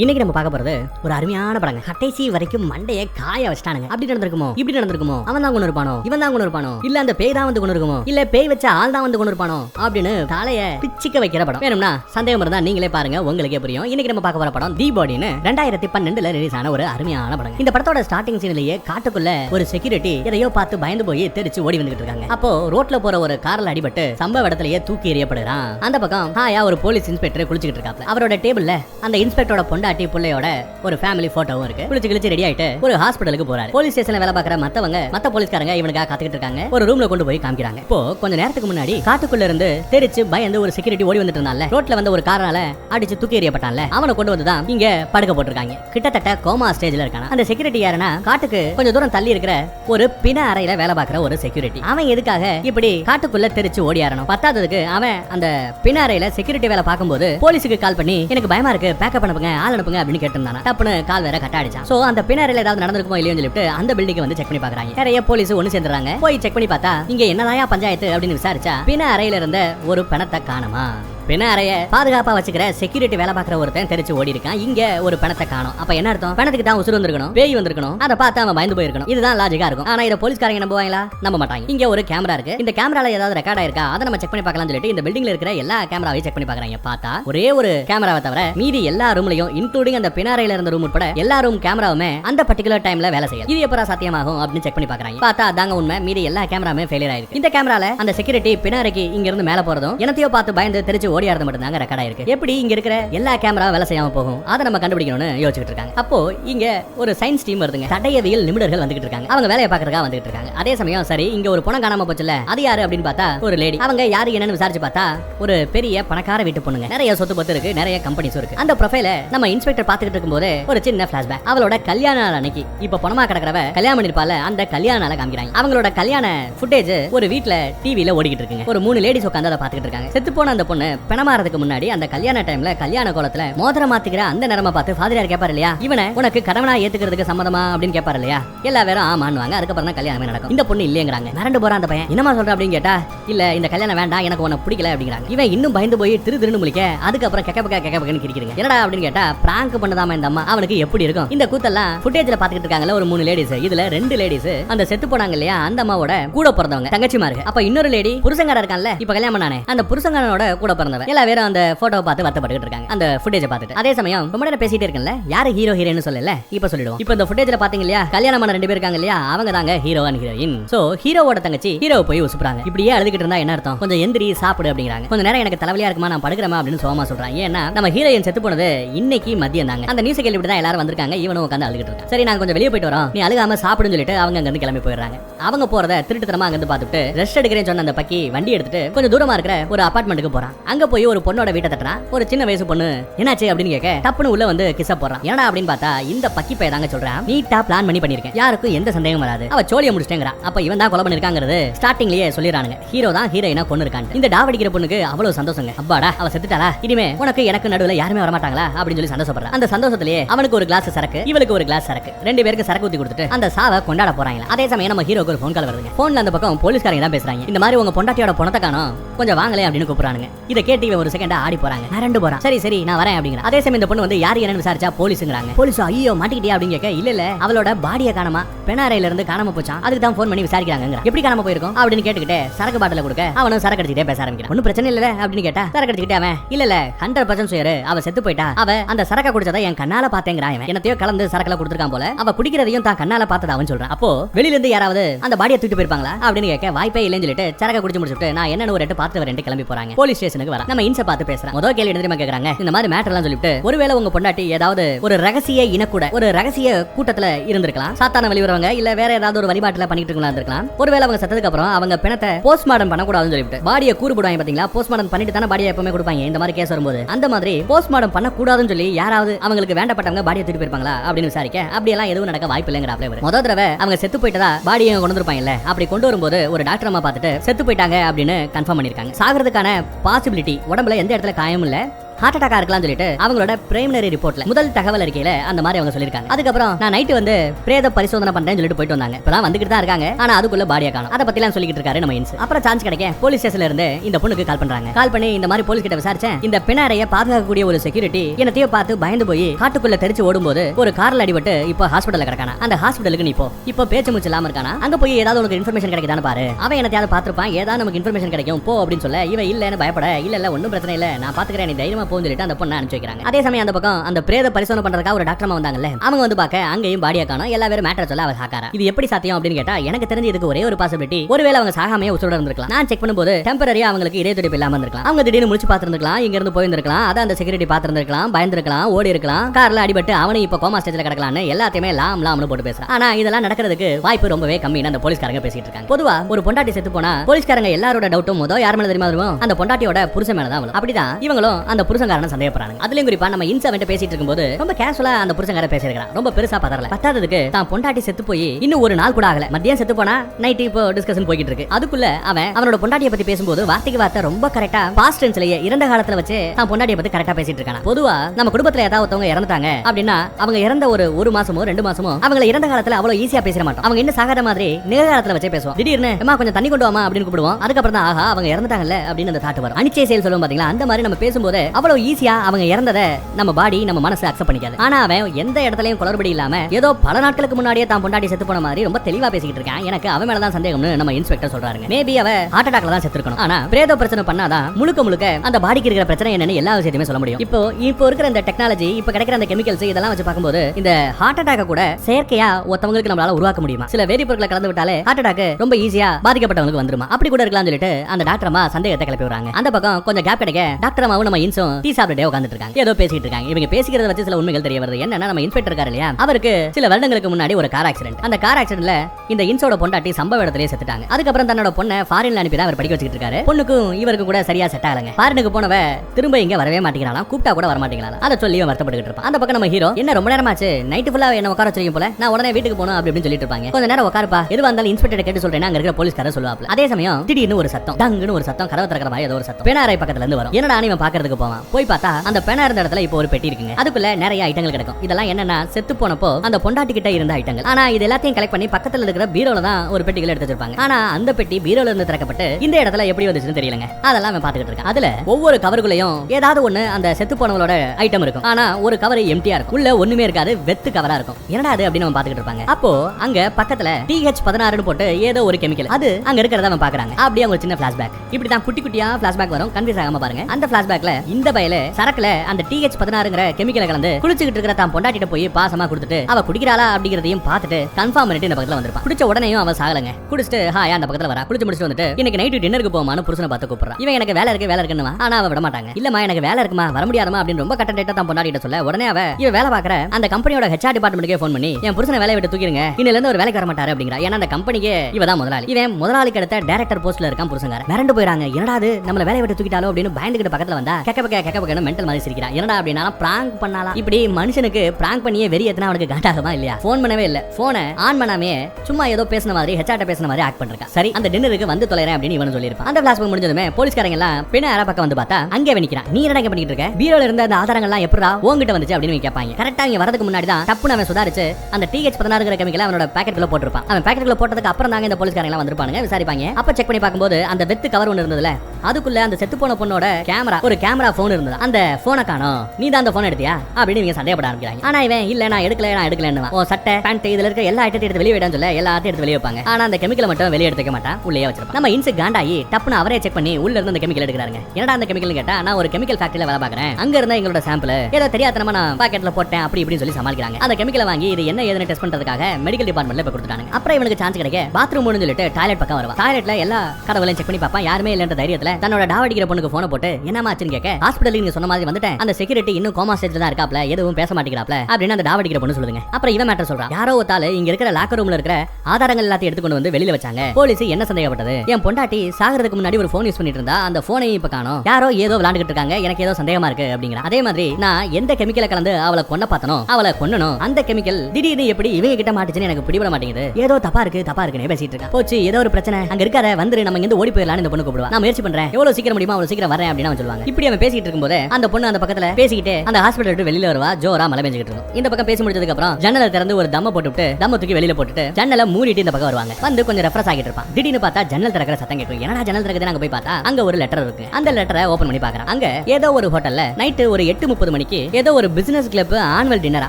இன்னைக்கு நம்ம பார்க்க போறது ஒரு அருமையான படங்க. கடைசி வரைக்கும் மண்டைய காய வச்சிட்டானுங்க. அப்படி நடந்திருக்குமோ? இப்படி நடந்திருக்குமோ? அவன் தான் கொண்டு இருப்பானோ இவன் தான் கொண்டு இருப்பானோ இல்ல அந்த பேய் தான் வந்து கொண்டு இருக்குமோ இல்ல பேய் வச்ச ஆள் தான் வந்து கொண்டு இருப்பானோ அப்படின்னு தலைய பிச்சுக்க வைக்கிற படம். வேணும்னா சந்தேகம் இருந்தா நீங்களே பாருங்க உங்களுக்கே புரியும். இன்னைக்கு நம்ம பார்க்க போற படம் தீபாவளின்னு ரெண்டாயிரத்தி பன்னெண்டுல ரிலீஸ் ஆன ஒரு அருமையான படம். இந்த படத்தோட ஸ்டார்டிங் சீன்லயே காட்டுக்குள்ள ஒரு செக்யூரிட்டி எதையோ பார்த்து பயந்து போய் தெரிச்சு ஓடி வந்துகிட்டு இருக்காங்க. அப்போ ரோட்ல போற ஒரு கார்ல அடிபட்டு சம்பவ இடத்துலயே தூக்கி எறியப்படுறான். அந்த பக்கம் ஹாயா ஒரு போலீஸ் இன்ஸ்பெக்டர் குளிச்சுக்கிட்டு இருக்காப்ல. அவரோட டேபிள்ல அந்த இன்ஸ்பெக்டரோட பொண்டாட்டி பிள்ளையோட ஒரு ஃபேமிலி போட்டோவும் இருக்கு. குளிச்சு கிழிச்சு ரெடி ஆயிட்டு ஒரு ஹாஸ்பிட்டலுக்கு போறாரு. போலீஸ் ஸ்டேஷன்ல வேலை பாக்குற மத்தவங்க மத்த போலீஸ்காரங்க இவனுக்காக காத்துக்கிட்டு இருக்காங்க. ஒரு ரூம்ல கொண்டு போய் காமிக்கிறாங்க. இப்போ கொஞ்ச நேரத்துக்கு முன்னாடி காட்டுக்குள்ள இருந்து தெரிச்சு பயந்து ஒரு செக்யூரிட்டி ஓடி வந்துட்டு இருந்தால ரோட்ல வந்த ஒரு காரனால அடிச்சு தூக்கி எறியப்பட்டான்ல. அவனை கொண்டு வந்து தான் இங்க படுக்க போட்டிருக்காங்க. கிட்டத்தட்ட கோமா ஸ்டேஜ்ல இருக்கான். அந்த செக்யூரிட்டி யாருன்னா காட்டுக்கு கொஞ்சம் தூரம் தள்ளி இருக்கிற ஒரு பிண அறையில வேலை பார்க்குற ஒரு செக்யூரிட்டி அவன் எதுக்காக இப்படி காட்டுக்குள்ள தெரிச்சு ஓடியாரணும் பத்தாததுக்கு அவன் அந்த பிண அறையில செக்யூரிட்டி வேலை பார்க்கும்போது போலீஸுக்கு கால் பண்ணி எனக்கு பயமா இருக்கு. பேக்கப் அனுப்புங்க. ஆள் அனுப்புங்க அப்படின்னு கேட்டிருந்தானா. டப்புனு கால் வேற கட்ட அடிச்சான் சோ அந்த பின்னரையில ஏதாவது நடந்திருக்குமோ இல்லையோன்னு சொல்லிட்டு அந்த பில்டிங் வந்து செக் பண்ணி பாக்குறாங்க நிறைய போலீஸ் ஒண்ணு சேர்ந்துறாங்க போய் செக் பண்ணி பார்த்தா இங்க என்னதாயா பஞ்சாயத்து அப்படின்னு விசாரிச்சா பிண அறையில இருந்த ஒரு பணத்தை காணுமா? பிண அறைய பாதுகாப்பா வச்சுக்கிற செக்யூரிட்டி வேலை பார்க்குற ஒருத்தன் தெரிச்சு ஓடி இருக்கான் இங்க ஒரு பணத்தை காணும். அப்ப என்ன அர்த்தம்? பணத்துக்கு தான் உசுறு வந்திருக்கணும் பேய் வந்திருக்கணும். அதை பார்த்து அவன் பயந்து போயிருக்கணும். இதுதான் லாஜிக்கா இருக்கும். ஆனா இதை போலீஸ்காரங்க நம்புவாங்களா? நம்ப மாட்டாங்க. இங்க ஒரு கேமரா இருக்கு. இந்த கேமரால ஏதாவது ரெக்கார்ட் ஆயிருக்கா? அதை நம்ம செக் பண்ணி பார்க்கலாம் சொல்லிட்டு இந்த பில்டிங்ல இருக்கிற எல்லா கேமராவையும் செக் பண்ணி பாக்குறாங்க பார்த்தா ஒரே ஒரு கேமராவை தவிர மீதி எல்லா ரூம்லயும் இன்க்ளூடிங் அந்த பினாரையில இருந்த ரூம் உட்பட எல்லா ரூம் கேமராவுமே அந்த பர்டிகுலர் டைம்ல வேலை செய்யும். இது எப்பரா சாத்தியமாகும் அப்படின்னு செக் பண்ணி பாக்குறாங்க பார்த்தா அதாங்க உண்மை. மீதி எல்லா கேமராமே ஃபெயிலியர் ஆயிருக்கு. இந்த கேமரால அந்த செக்யூரிட்டி பினாரைக்கு இங்க இருந்து மேல போறதும் எனத்தையோ பார்த்து பயந்து தெரிச்சு ஓடியாரது மட்டும் தாங்க ரெக்கார்ட் ஆயிருக்கு. எப்படி இங்க இருக்கிற எல்லா கேமரா வேலை செய்யாம போகும்? அதை நம்ம கண்டுபிடிக்கணும்னு யோசிச்சுட்டு இருக்காங்க. அப்போ இங்க ஒரு சயின்ஸ் டீம் வருதுங்க. தடையவியல் நிபுணர்கள் வந்துகிட்டு இருக்காங்க. அவங்க வேலையை பாக்குறதுக்காக வந்துகிட்டு இருக்காங்க. அதே சமயம் சரி இங்க ஒரு பணம் காணாம போச்சுல அது யாரு அப்படின்னு பார்த்தா ஒரு லேடி அவங்க யாரு என்னன்னு விசாரிச்சு பார்த்தா ஒரு பெரிய பணக்கார வீட்டு பொண்ணுங்க. நிறைய சொத்து பத்து இருக்கு நிறைய கம்பெனிஸ் இருக்கு. அந்த ப்ரொஃபைல நம்ம இன்ஸ்பெக்டர் பாத்துக்கிட்டு இருக்கும்போது ஒரு சின்ன பிளாஷ்பேக் அவளோட கல்யாண நாள் அன்னைக்கு இப்ப பணமா கிடக்கிறவ கல்யாணம் பண்ணிருப்பால அந்த கல்யாண நாளை காமிக்கிறாங்க. அவங்களோட கல்யாண ஃபுட்டேஜ் ஒரு வீட்டுல டிவில ஓடிக்கிட்டு இருக்குங்க. ஒரு மூணு லேடிஸ் உட்காந்து அதை பாத்துக்கிட்டு இருக்காங்க. செத்து போன அந்த பொண்ணு பிணமாறதுக்கு முன்னாடி அந்த கல்யாண டைம்ல கல்யாண கோலத்துல மோதிரம் மாத்திக்கிற அந்த நேரமா பார்த்து ஃபாதரியார் கேட்பாரு இல்லையா? இவனை உனக்கு கடவனா ஏத்துக்கிறதுக்கு சம்மதமா அப்படின்னு கேட்பாரு இல்லையா? எல்லா பேரும் ஆமான்னுவாங்க. அதுக்கப்புறம் தான் கல்யாணமே நடக்கும். இந்த பொண்ணு இல்லையங்கிறாங்க. மிரண்டு போறான் அந்த பையன். என்னமா சொல்ற அப்படின்னு கேட்டா இல்ல இந்த கல்யாணம் வேண்டாம். எனக்கு உன்னை பிடிக்கல அப்படிங்கிறாங்க. இவன் இன்னும் பயந்து போய் திரு திருன்னு முழிக்க அதுக்கப்புறம் கெக்க பக்கா கெக்க கிரிக்கிறீங்க. என்னடா? அப்படின்னு கேட்டா பிராங்க் பண்ணதாம இந்த அம்மா. அவனுக்கு எப்படி இருக்கும்? இந்த கூத்தெல்லாம் ஃபுட்டேஜ்ல பாத்துக்கிட்டு இருக்காங்கல்ல ஒரு மூணு லேடிஸ் இதுல ரெண்டு லேடிஸ் அந்த செத்து போனாங்க இல்லையா? அந்த அம்மாவோட கூட பிறந்தவங்க. தங்கச்சிமாரு அப்ப இன்னொரு லேடி புருஷங்கார இருக்கான்ல? இப்ப கல்யாணம் பண்ணானே. அந்த புருஷங்காரனோட கூட பிறந்தவன் எல்லா பேரும் அந்த போட்டோவை பார்த்து வருத்தப்பட்டுட்டு இருக்காங்க. அந்த ஃபுட்டேஜை பார்த்துட்டு. அதே சமயம் ரொம்ப நேரம் பேசிட்டே இருக்கல யாரு ஹீரோ ஹீரோன்னு சொல்லல? இப்போ சொல்லிடுவோம். இப்போ இந்த ஃபுட்டேஜ்ல பாத்தீங்க இல்லையா? கல்யாணம் பண்ண ரெண்டு பேர் இருக்காங்க இல்லையா? அவங்க தாங்க ஹீரோ அண்ட் ஹீரோயின் சோ ஹீரோவோட தங்கச்சி ஹீரோவை போய் உசுப்புறாங்க. இப்படியே அழுதுகிட்டு இருந்தா என்ன அர்த்தம்? கொஞ்சம் எந்திரி சாப்பிடு அப்படிங்கிறாங்க. கொஞ்ச நேரம் எனக்கு தலைவலியா இருக்குமா நான் படுக்கிறமா அப்படின்னு சோமா சொல்றாங்க. ஏன்னா நம்ம ஹீரோயின் செத்து போனது இன்னைக்கு மதியம் தாங்க. அந்த நியூஸ் கேள்வி தான் எல்லாரும் வந்திருக்காங்க. இவனும் உட்காந்து அழுகிட்டு சரி நாங்க கொஞ்சம் வெளியே போயிட்டு வரோம். நீ அழுகாம சாப்பிடுன்னு சொல்லிட்டு அவங்க அங்க இருந்து கிளம்பி போயிடுறாங்க. அவங்க போறத திருட்டுத்தனமா அங்கிருந்து பார்த்துட்டு ரெஸ்ட் எடுக்கிறேன்னு சொன்ன அந்த பக்கி வண்டி எடுத்துட்டு கொஞ்சம் தூரமா இருக்கிற ஒரு அபார்ட்மெண்ட்டுக்கு போறான். அங்க அங்க போய் ஒரு பொண்ணோட வீட்டை தட்டுறான் ஒரு சின்ன வயசு பொண்ணு என்னாச்சு? அப்படின்னு கேட்க டப்புனு உள்ள வந்து கிச போடுறான் ஏன்னா அப்படின்னு பார்த்தா இந்த பக்கி பைய தாங்க சொல்றான். நீட்டா பிளான் பண்ணி பண்ணிருக்கேன் யாருக்கும் எந்த சந்தேகம் வராது. அவ சோழிய முடிச்சிட்டேங்கிறா. அப்ப இவன் தான் கொலை பண்ணிருக்காங்கிறது ஸ்டார்டிங்லயே சொல்லிடுறானுங்க. ஹீரோ தான் ஹீரோயினா கொண்டு இருக்காங்க. இந்த டாவடிக்கிற பொண்ணுக்கு அவ்வளவு சந்தோஷங்க. அப்பாடா அவ செத்துட்டாளா? இனிமே உனக்கு எனக்கு நடுவில் யாருமே வரமாட்டாங்களா? அப்படின்னு சொல்லி சந்தோஷப்படுறான் அந்த சந்தோஷத்திலேயே அவனுக்கு ஒரு கிளாஸ் சரக்கு இவளுக்கு ஒரு கிளாஸ் சரக்கு. ரெண்டு பேருக்கு சரக்கு ஊத்தி கொடுத்துட்டு அந்த சாவை கொண்டாட போறாங்க அதே சமயம் நம்ம ஹீரோக்கு ஒரு ஃபோன் கால் வருதுங்க. போன்ல அந்த பக்கம் போலீஸ்காரங்க தான் பேசுறாங்க. இந்த மாதிரி உங்க பொண்டாட்டியோட பணத்தை காணும். கொஞ்சம் வாங்களே அப்படின்னு கூப்பிடுறானுங்க. இதை கேட்டு இவன் ஒரு செகண்ட் ஆடி போறாங்க. நான் ரெண்டு போறான். சரி சரி நான் வரேன் அப்படிங்கிற அதே சமயம் இந்த பொண்ணு வந்து யார் என்னன்னு விசாரிச்சா போலீஸுங்கிறாங்க. போலீஸ்? ஐயோ மாட்டிக்கிட்டியா? அப்படின்னு கேட்க இல்ல இல்ல அவளோட பாடியை காணாம பெனாரையில இருந்து காணாம போச்சான் அதுக்கு தான் ஃபோன் பண்ணி விசாரிக்கிறாங்க எப்படி காணாம போயிருக்கும்? அப்படின்னு கேட்டுக்கிட்டு சரக்கு பாட்டில கொடுக்க அவனும் சரக்கு அடிச்சுட்டே பேச ஆரம்பிக்கிறான். ஒன்னும் பிரச்சனை இல்ல அப்படின்னு கேட்டா சரக்கு அடிச்சுக்கிட்டே அவன் இல்ல இல்ல ஹண்ட்ரட் பர்சன்ட் சுயரு அவ செத்து போயிட்டா. அவ அந்த சரக்க குடிச்சதை என் கண்ணால பாத்தேங்கிறான் இவன். என்னத்தையோ கலந்து சரக்குல கொடுத்துருக்கான் போல. அவ குடிக்கிறதையும் தான் கண்ணால பார்த்ததா அவன் சொல்றான். அப்போ வெளியில இருந்து யாராவது அந்த பாடியை தூக்கி போயிருப்பாங்களா? அப்படின்னு கேட்க வாய்ப்பே இல்லைன்னு சொல்லிட்டு சரக்க குடிச்சு முடிச்சுட்டு நான் என்னன்னு ஒரு எட்டு பார்த்து வரேன் கிளம்பி போறாங்க. போலீஸ் ஸ்டேஷனுக்கு வர நம்ம இன்ச பார்த்து பேசுறேன். முதல் கேள்வி எடுத்து தெரியுமா கேக்குறாங்க? இந்த மாதிரி மேட்டர் எல்லாம் சொல்லிட்டு ஒருவேளை உங்க பொண்டாட்டி ஏதாவது ஒரு ரகசிய இனக்கூட ஒரு ரகசிய கூட்டத்துல இருந்திருக்கலாம். சாத்தான வெளிவரவங்க இல்ல வேற ஏதாவது ஒரு வழிபாட்டுல பண்ணிட்டு இருக்கலாம் ஒருவேளை அவங்க செத்ததுக்கு அப்புறம் அவங்க பிணத்தை போஸ்ட்மார்டம் பண்ணக்கூடாதுன்னு சொல்லிட்டு பாடியை கூறு போடுவாங்க பாத்தீங்களா? போஸ்ட்மார்டம் பண்ணிட்டு தானே பாடியை எப்பவுமே கொடுப்பாங்க. இந்த மாதிரி கேஸ் வரும்போது. அந்த மாதிரி போஸ்ட்மார்டம் பண்ணக்கூடாதுன்னு சொல்லி யாராவது அவங்களுக்கு வேண்டப்பட்டவங்க பாடியை திருப்பி இருப்பாங்களா? அப்படின்னு விசாரிக்க அப்படியெல்லாம் எதுவும் நடக்க வாய்ப்பு இல்லைங்கிற அப்படியே முதல் தடவை அவங்க செத்து போயிட்டதா பாடியை கொண்டு வந்திருப்பாங்கல்ல அப்படி கொண்டு வரும்போது ஒரு டாக்டர் அம்மா பார்த்துட்டு செத்து போயிட்டாங்க அப்படின்னு கன்ஃபார்ம் பண்ணிருக்காங்க. சாகிறதுக்கான பாசிபிலிட்டி உடம்புல எந்த இடத்துல காயமும் இல்லை. ஹார்ட் அட்டாக்கா இருக்கலாம் சொல்லிட்டு அவங்களோட பிரைமரி ரிப்போர்ட்ல முதல் தகவல் அறிக்கையில அந்த மாதிரி அவங்க சொல்லிருக்காங்க அதுக்கப்புறம் நான் நைட்டு வந்து பிரேத பரிசோதனை பண்றேன்னு சொல்லிட்டு போயிட்டு வந்தாங்க. இப்பதான் வந்துகிட்டு தான் இருக்காங்க. ஆனா அதுக்குள்ள பாடியா காணும். அதை பத்தி எல்லாம் சொல்லிட்டு இருக்காரு நம்ம இன்ஸ் அப்புறம் சான்ஸ் கிடைக்க போலீஸ் ஸ்டேஷன்ல இருந்து இந்த பொண்ணுக்கு கால் பண்றாங்க. கால் பண்ணி இந்த மாதிரி போலீஸ் கிட்ட விசாரிச்சேன். இந்த பிணறைய பாதுகாக்கக்கூடிய ஒரு செக்யூரிட்டி என்னத்தையோ பார்த்து பயந்து போய் காட்டுக்குள்ள தெரிச்சு ஓடும்போது ஒரு கார்ல அடிபட்டு இப்போ ஹாஸ்பிட்டல் கிடக்கானா? அந்த ஹாஸ்பிட்டலுக்கு நீ போ. இப்போ பேச்சு மூச்சு இல்லாம இருக்கானா? அங்க போய் ஏதாவது உனக்கு இன்ஃபர்மேஷன் கிடைக்குதான்னு பாரு. அவன் என்னத்தையாவது பாத்துருப்பான் ஏதாவது நமக்கு இன்ஃபர்மேஷன் கிடைக்கும். போ அப்படின்னு சொல்ல இவன் இல்லன்னு பயப்பட இல்ல இல்ல ஒன்றும் பிரச்சனை இல்ல. நான் பாத்துக்கிறேன் நீ தைரியமா போன்னு சொல்லிட்டு அந்த பொண்ணை அனுப்பிச்சு வைக்கிறாங்க. அதே சமயம் அந்த பக்கம் அந்த பிரேத பரிசோதனை பண்றதுக்காக ஒரு டாக்டர் வந்தாங்கல்ல. அவங்க வந்து பார்க்க அங்கேயும் பாடியா காணும். எல்லா பேரும் மேட்டர் சொல்ல அவர் சாக்காரா. இது எப்படி சாத்தியம் அப்படின்னு கேட்டா எனக்கு தெரிஞ்சு இதுக்கு ஒரே ஒரு பாசிபிலிட்டி ஒருவேளை அவங்க சாகாமே உசுரோட இருந்திருக்கலாம். நான் செக் பண்ணும்போது டெம்பரரியா அவங்களுக்கு இதே துடிப்பு இல்லாம இருந்திருக்கலாம். அவங்க திடீர்னு முடிச்சு பார்த்திருந்திருக்கலாம். இங்க இருந்து போயிருந்திருக்கலாம். அதை அந்த செக்யூரிட்டி பார்த்திருந்திருக்கலாம். பயந்திருக்கலாம். ஓடி இருக்கலாம். கார்ல அடிபட்டு அவனும் இப்ப கோமா ஸ்டேஜ்ல கிடக்கலாம்னு எல்லாத்தையுமே லாம் லாம்னு போட்டு பேசுறான். ஆனா இதெல்லாம் நடக்கிறதுக்கு வாய்ப்பு ரொம்பவே கம்மின்னு அந்த போலீஸ்காரங்க பேசிட்டு இருக்காங்க. பொதுவா ஒரு பொண்டாட்டி செத்து போனா போலீஸ்காரங்க எல்லாரோட டவுட்டும் மொதல் யார் மேல தெரியுமா அந்த பொண்டாட்டியோட புருஷன் மேலதான் அப்படிதான் இவங்களும் அந்த புருஷன்காரன சந்தேகப்படுறாங்க அதுலயும் குறிப்பா நம்ம இன்சவென்ட் பேசிட்டு இருக்கும்போது ரொம்ப கேஷுவலா அந்த புருஷங்கார பேசியிருக்கான் ரொம்ப பெருசா பதறல. பத்தாததுக்கு தான் பொண்டாட்டி செத்து போய் இன்னும் ஒரு நாள் கூட ஆகல. மதியம் செத்து போனா நைட் இப்போ டிஸ்கஷன் போய்கிட்டு இருக்கு. அதுக்குள்ள அவன் அவனோட பொண்டாட்டியை பத்தி பேசும்போது வார்த்தைக்கு வார்த்தை ரொம்ப கரெக்டா பாஸ்ட் டென்ஸ்லயே இறந்த காலத்துல வச்சு தான் பொண்டாட்டியை பத்தி கரெக்டா பேசிட்டு இருக்கான் பொதுவா நம்ம குடும்பத்துல ஏதாவது ஒருத்தவங்க இறந்துட்டாங்க அப்படின்னா அவங்க இறந்த ஒரு ஒரு மாசமோ ரெண்டு மாசமோ அவங்கள இறந்த காலத்துல அவ்வளவு ஈஸியா பேச மாட்டோம். அவங்க என்ன சாகாத மாதிரி நிகழ்காலத்துல வச்சே பேசுவோம் திடீர்னு அம்மா கொஞ்சம் தண்ணி கொண்டு வாமா அப்படின்னு கூப்பிடுவோம். அதுக்கப்புறம் தான் ஆஹா அவங்க இறந்துட்டாங்கல்ல அப்படின்னு அந்த தாட்டு வரும். அனிச்சை செயல் சொல்லுவோம் பாத்தீங்களா? அந்த மாதிரி நம்ம பேசும்போது அவ்வளவு ஈஸியா அவங்க இறந்ததை நம்ம பாடி நம்ம மனசு அக்செப்ட் பண்ணிக்காது. ஆனா அவன் எந்த இடத்துலயும் குளறுபடி இல்லாம ஏதோ பல நாட்களுக்கு முன்னாடியே தான் பொண்டாட்டி செத்து போன மாதிரி ரொம்ப தெளிவா பேசிக்கிட்டு இருக்கான். எனக்கு அவன் மேல தான் சந்தேகம்னு நம்ம இன்ஸ்பெக்டர் சொல்றாங்க மேபி அவ ஹார்ட் அட்டாக்ல தான் செத்துருக்கணும். ஆனா பிரேத பிரச்சனை பண்ணாதான் முழுக்க முழுக்க அந்த பாடிக்கு இருக்கிற பிரச்சனை என்னன்னு எல்லா விஷயத்தையுமே சொல்ல முடியும். இப்போ இப்போ இருக்கிற இந்த டெக்னாலஜி இப்போ கிடைக்கிற அந்த கெமிக்கல்ஸ் இதெல்லாம் வச்சு பார்க்கும்போது இந்த ஹார்ட் அட்டாக்க கூட செயற்கையா ஒருத்தவங்களுக்கு நம்மளால உருவாக்க முடியுமா? சில வேதிப்பொருட்களை கலந்து விட்டாலே ஹார்ட் அட்டாக் ரொம்ப ஈஸியா பாதிக்கப்பட்டவங்களுக்கு வந்துருமா? அப்படி கூட இருக்கலாம்னு சொல்லிட்டு அந்த டாக்டர் சந்தேகத்தை கிளப்பி விடுறாங்க. அந்த பக்கம் கொஞ்சம் கேப் கிடைக்க டாக்டர் நம்ம இன்சும் டீ சாப்பிட்டுட்டே உட்காந்துட்டு இருக்காங்க ஏதோ பேசிட்டு இருக்காங்க இவங்க பேசிக்கிறத வச்சு சில உண்மைகள் தெரிய வருது. என்னன்னா நம்ம இன்ஸ்பெக்டர் இருக்காரு இல்லையா? அவருக்கு சில வருடங்களுக்கு முன்னாடி ஒரு கார் ஆக்சிடென்ட் அந்த கார் ஆக்சிடென்ட்ல இந்த இன்சோட பொண்டாட்டி சம்பவ இடத்துலயே செத்துட்டாங்க. அதுக்கப்புறம் தன்னோட பொண்ணை ஃபாரின்ல அனுப்பி தான் அவர் படிக்க வச்சுட்டு இருக்காரு பொண்ணுக்கும் இவருக்கும் கூட சரியா செட் ஆகலங்க. ஃபாரினுக்கு போனவ திரும்ப இங்க வரவே மாட்டேங்கிறாலாம் கூப்பிட்டா கூட வர மாட்டேங்கிறாளாம் அதை சொல்லி இவன் வருத்தப்பட்டு இருப்பான். அந்த பக்கம் நம்ம ஹீரோ என்ன ரொம்ப நேரமாச்சு? நைட்டு ஃபுல்லா என்ன உட்கார வச்சிருக்கீங்க போல. நான் உடனே வீட்டுக்கு போகணும் அப்படின்னு சொல்லிட்டு இருப்பாங்க. கொஞ்ச நேரம் உட்காருப்பா. எதுவா இருந்தாலும் இன்ஸ்பெக்டர் கேட்டு சொல்றேன். அங்க இருக்கிற போலீஸ்காரர் சொல்லுவாப்ல அதே சமயம் திடீர்னு ஒரு சத்தம். டங்குன்னு ஒரு சத்தம். கதவை திறக்கிற மாதிரி ஏதோ ஒரு சத்தம். பேனாரை பக்கத்துல இருந்து வரும். என்னடா இவன் பாக்குறதுக்கு போவான்? போய் பார்த்தா அந்த பேனா இருந்த இடத்துல இப்போ ஒரு பெட்டி இருக்குங்க. அதுக்குள்ள நிறைய ஐட்டங்கள் கிடைக்கும். இதெல்லாம் என்னன்னா செத்து போனப்போ அந்த பொண்டாட்டி கிட்ட இருந்த ஐட்டங்கள். ஆனா இது எல்லாத்தையும் கலெக்ட் பண்ணி பக்கத்துல இருக்கிற பீரோல தான் ஒரு பெட்டிகள் எடுத்து வச்சிருப்பாங்க. ஆனா அந்த பெட்டி பீரோல இருந்து திறக்கப்பட்டு இந்த இடத்துல எப்படி வந்துச்சுன்னு தெரியலங்க. அதெல்லாம் அவன் பாத்துக்கிட்டு இருக்கான். அதுல ஒவ்வொரு கவருக்குள்ளயும் ஏதாவது ஒண்ணு அந்த செத்து போனவங்களோட ஐட்டம் இருக்கும். ஆனா ஒரு கவர் எம்டியா இருக்கும். உள்ள ஒண்ணுமே இருக்காது வெத்து கவரா இருக்கும். என்னடா அது அப்படின்னு அவன் பாத்துக்கிட்டு இருப்பாங்க. அப்போ அங்க பக்கத்துல டிஹெச் பதினாறுன்னு போட்டு ஏதோ ஒரு கெமிக்கல் அது அங்க இருக்கிறத அவன் பாக்குறாங்க அப்படியே அவங்க ஒரு சின்ன பிளாஷ்பேக் இப்படி தான் குட்டி குட்டியா பிளாஷ்பேக் வரும். கன்ஃபியூஸ் ஆகாம பாருங்க. அந்த பிளாஷ்பேக்ல இந்த பயல சரக்குல அந்த டிஹெச் பதினாறுங்கிற கெமிக்கலை கலந்து குளிச்சுக்கிட்டு இருக்கிற தான் பொண்டாட்டிட்ட போய் பாசமா கொடுத்துட்டு அவ குடிக்கிறாளா அப்படிங்கறதையும் பார்த்துட்டு கன்ஃபார்ம் பண்ணிட்டு இந்த பக்கத்துல வந்திருப்பா. குடிச்ச உடனேயும் அவ சாகலங்க. குடிச்சிட்டு ஹாயா அந்த பக்கத்துல வரா. குளிச்சு முடிச்சுட்டு வந்துட்டு இன்னைக்கு நைட்டு டின்னருக்கு போமான்னு புருஷனை பார்த்து கூப்பிடுறான் இவன் எனக்கு வேலை இருக்கு வேலை இருக்குன்னு ஆனா அவ விட மாட்டாங்க இல்லமா எனக்கு வேலை இருக்குமா? வர முடியாதமா? அப்படின்னு ரொம்ப கட்டண்டேட்டா தான் பொண்டாட்டிட்ட சொல்ல உடனே அவ இவ வேலை பாக்குற அந்த கம்பெனியோட ஹெச்ஆர் டிபார்ட்மெண்ட்டுக்கே ஃபோன் பண்ணி என் புருஷனை வேலையை விட்டு தூக்கிடுங்க. இன்னில இருந்து ஒரு வேலைக்கு வர மாட்டாரு அப்படிங்கிற. ஏன்னா அந்த கம்பெனிக்கு இவ தான் முதலாளி. இவன் முதலாளிக்கு அடுத்த டைரக்டர் போஸ்ட்ல இருக்கான் புருஷங்கார மிரண்டு போயிறாங்க. என்னடாது நம்மள வேலையை விட்டு தூக்கிட்டாலோ? அப்படின்னு பயந்துகிட்டு பக்கத்துல வந்தா கெக்க பக்க கெக்க பக்கன்னு மென்டல் மாதிரி சிரிக்கிறா. என்னடா அப்படின்னா பிராங்க் பண்ணாலாம் இப்படி மனுஷனுக்கு பிராங்க் பண்ணியே வெறி எத்தனை அவனுக்கு காட்டாகுமா இல்லையா? ஃபோன் பண்ணவே இல்ல. போனை ஆன் பண்ணாமே சும்மா ஏதோ பேசின மாதிரி ஹெச்ஆர்ட்ட பேசின மாதிரி ஆக்ட் பண்றா. சரி அந்த டின்னருக்கு வந்து தொலைறேன் அப்படின்னு இவனு சொல்லியிருப்பான். அந்த பிளாஸ் முடிஞ்சதுமே போலீஸ்காரங்க எல்லாம் பின்ன யாரா பக்கம் வந்து பார்த்தா அங்கே நிக்கிறான். நீ என்ன பண்ணிட்டு இருக்க? பீரோல இருந்த அந்த ஆதாரங்கள்லாம் எப்படா உங்ககிட்ட வந்துச்சு அப்படின்னு கேட்பாங்க. கரெக்டா இங்க வரதுக்கு முன்னாடி தான் தப்புன்னு அவன் சுதாரிச்சு அந்த டிஹெச் பதினாறுங்கிற கெமிக்கல அவனோட பேக்கெட்ல போட்டிருப்பான். அவன் பேக்கெட்ல போட்டதுக்கு அப்புறம் தாங்க இந்த போலீஸ்காரங்க எல்லாம் வந்திருப்பாங்க விசாரிப்பாங்க. அப்ப செக் பண்ணி பார்க்கும்போது அந்த வெத்து கவர் ஒன்று இருந்ததுல அதுக்குள்ள அந்த செத்து போன பொண்ணோட கேமரா ஒரு கேமரா போன் இருந்தது. அந்த போனை காணோம். நீ தான் அந்த போன் எடுத்தியா? அப்படின்னு நீங்க சண்டையப்பட ஆரம்பிக்கிறாங்க. ஆனா இவன் இல்ல நான் எடுக்கல நான் எடுக்கலன்னு ஓ சட்டை பேண்ட் இதுல இருக்க எல்லா ஐட்டத்தையும் எடுத்து வெளியே விடான்னு சொல்ல. எல்லாத்தையும் எடுத்து வெளியே வைப்பாங்க. ஆனா அந்த கெமிக்கலை மட்டும் வெளியே எடுத்துக்க மாட்டான். உள்ளே வச்சிருப்பான். நம்ம இன்சு காண்டாயி டப்புன்னு அவரே செக் பண்ணி உள்ள இருந்து அந்த கெமிக்கல் எடுக்கிறாங்க என்னடா அந்த கெமிக்கல் கேட்டா நான் ஒரு கெமிக்கல் ஃபேக்டரியில வேலை பாக்குறேன் அங்க இருந்தா எங்களோட சாம்பிள் ஏதோ தெரியாதனமா நான் பாக்கெட்ல போட்டேன். அப்படி இப்படின்னு சொல்லி சமாளிக்கிறாங்க. அந்த கெமிக்கலை வாங்கி இது என்ன ஏதுன்னு டெஸ்ட் பண்றதுக்காக மெடிக்கல் டிபார்ட்மெண்ட்ல இப்ப கொடுத்துட்டாங்க அப்புறம் இவனுக்கு சான்ஸ் கிடைக்க பாத்ரூம் சொல்லிட்டு டாய்லெட் பக்கம் வருவா டாய்லெட்ல எல்லா கடவுளையும் செக் பண்ணி பார்ப்பான். யாருமே இல்லன்ற தைரியத்துல தன்னோட டாவடிக்கிற பொண்ணுக்கு போன போட்டு என்னமாச்சுன்னு கேட்க ஹாஸ்பிட்டலுக்கு நீங்க சொன்ன மாதிரி வந்துட்டேன். அந்த செக்யூரிட்டி இன்னும் கோமா ஸ்டேஜ்ல தான் இருக்காப்ல. எதுவும் பேச மாட்டேங்கிறாப்ல. அப்படின்னு அந்த டாவடிக்கிற பொண்ணு சொல்லுங்க அப்புறம் இவன் மேட்டர் சொல்றான் யாரோ ஒத்தால இங்க இருக்கிற லாக்கர் ரூம்ல இருக்கிற ஆதாரங்கள் எல்லாத்தையும் எடுத்து கொண்டு வந்து வெளியில வச்சாங்க. போலீஸ் என்ன சந்தேகப்பட்டது? என் பொண்டாட்டி சாகிறதுக்கு முன்னாடி ஒரு போன் யூஸ் பண்ணிட்டு இருந்தா அந்த போனையும் இப்ப காணும். யாரோ ஏதோ விளையாண்டுட்டு இருக்காங்க. எனக்கு ஏதோ சந்தேகமா இருக்கு அப்படிங்கிற. அதே மாதிரி நான் எந்த கெமிக்கலை கலந்து அவளை கொன்ன பார்த்தனோ அவளை கொன்னனும் அந்த கெமிக்கல் திடீர்னு எப்படி இவங்க கிட்ட மாட்டுச்சுன்னு எனக்கு பிடிபட மாட்டேங்குது. ஏதோ தப்பா இருக்கு தப்பா இருக்குன்னு பேசிட்டு இருக்கா. போச்சு ஏதோ ஒரு பிரச்சனை. அங்க இருக்காத வந்துரு நம்ம இங்க இருந்து ஓடி போயிடலாம்னு இந்த பொண்ணு கூப்பிடுவா. நான் முயற்சி பண்றேன். எவ்வளவு சீக்கிரம் முடியுமா அவ்வளவு சீக்கிரம் வரேன் அப்படின்னு அவன் சொல்லுவாங்க. இப்படி அவன் பேசிட்டு இருக்கும்போது அந்த பொண்ணு அந்த பக்கத்துல பேசிக்கிட்டு அந்த ஹாஸ்பிட்டல் விட்டு வெளியில வருவா ஜோரா மலை மேஞ்சிட்டு இருக்கும். இந்த பக்கம் பேசி முடிச்சதுக்கு அப்புறம் ஜன்னலை திறந்து ஒரு தம்ம போட்டுவிட்டு தம்ம தூக்கி வெளியில போட்டுட்டு ஜன்னலை மூடிட்டு இந்த பக்கம் வருவாங்க. வந்து கொஞ்சம் ரெஃப்ரெஷ் ஆகிட்டு இருப்பான். திடீர்னு பார்த்தா ஜன்னல் திறக்கிற சத்தம் கேட்கும். என்னடா ஜன்னல் திறக்குது அங்க போய் பார்த்தா அங்க ஒரு லெட்டர் இருக்கு. அந்த லெட்டரை ஓபன் பண்ணி பாக்குறான் அங்க ஏதோ ஒரு ஹோட்டல்ல நைட்டு ஒரு எட்டு முப்பது மணிக்கு ஏதோ ஒரு பிசினஸ் கிளப் ஆனுவல் டின்னர்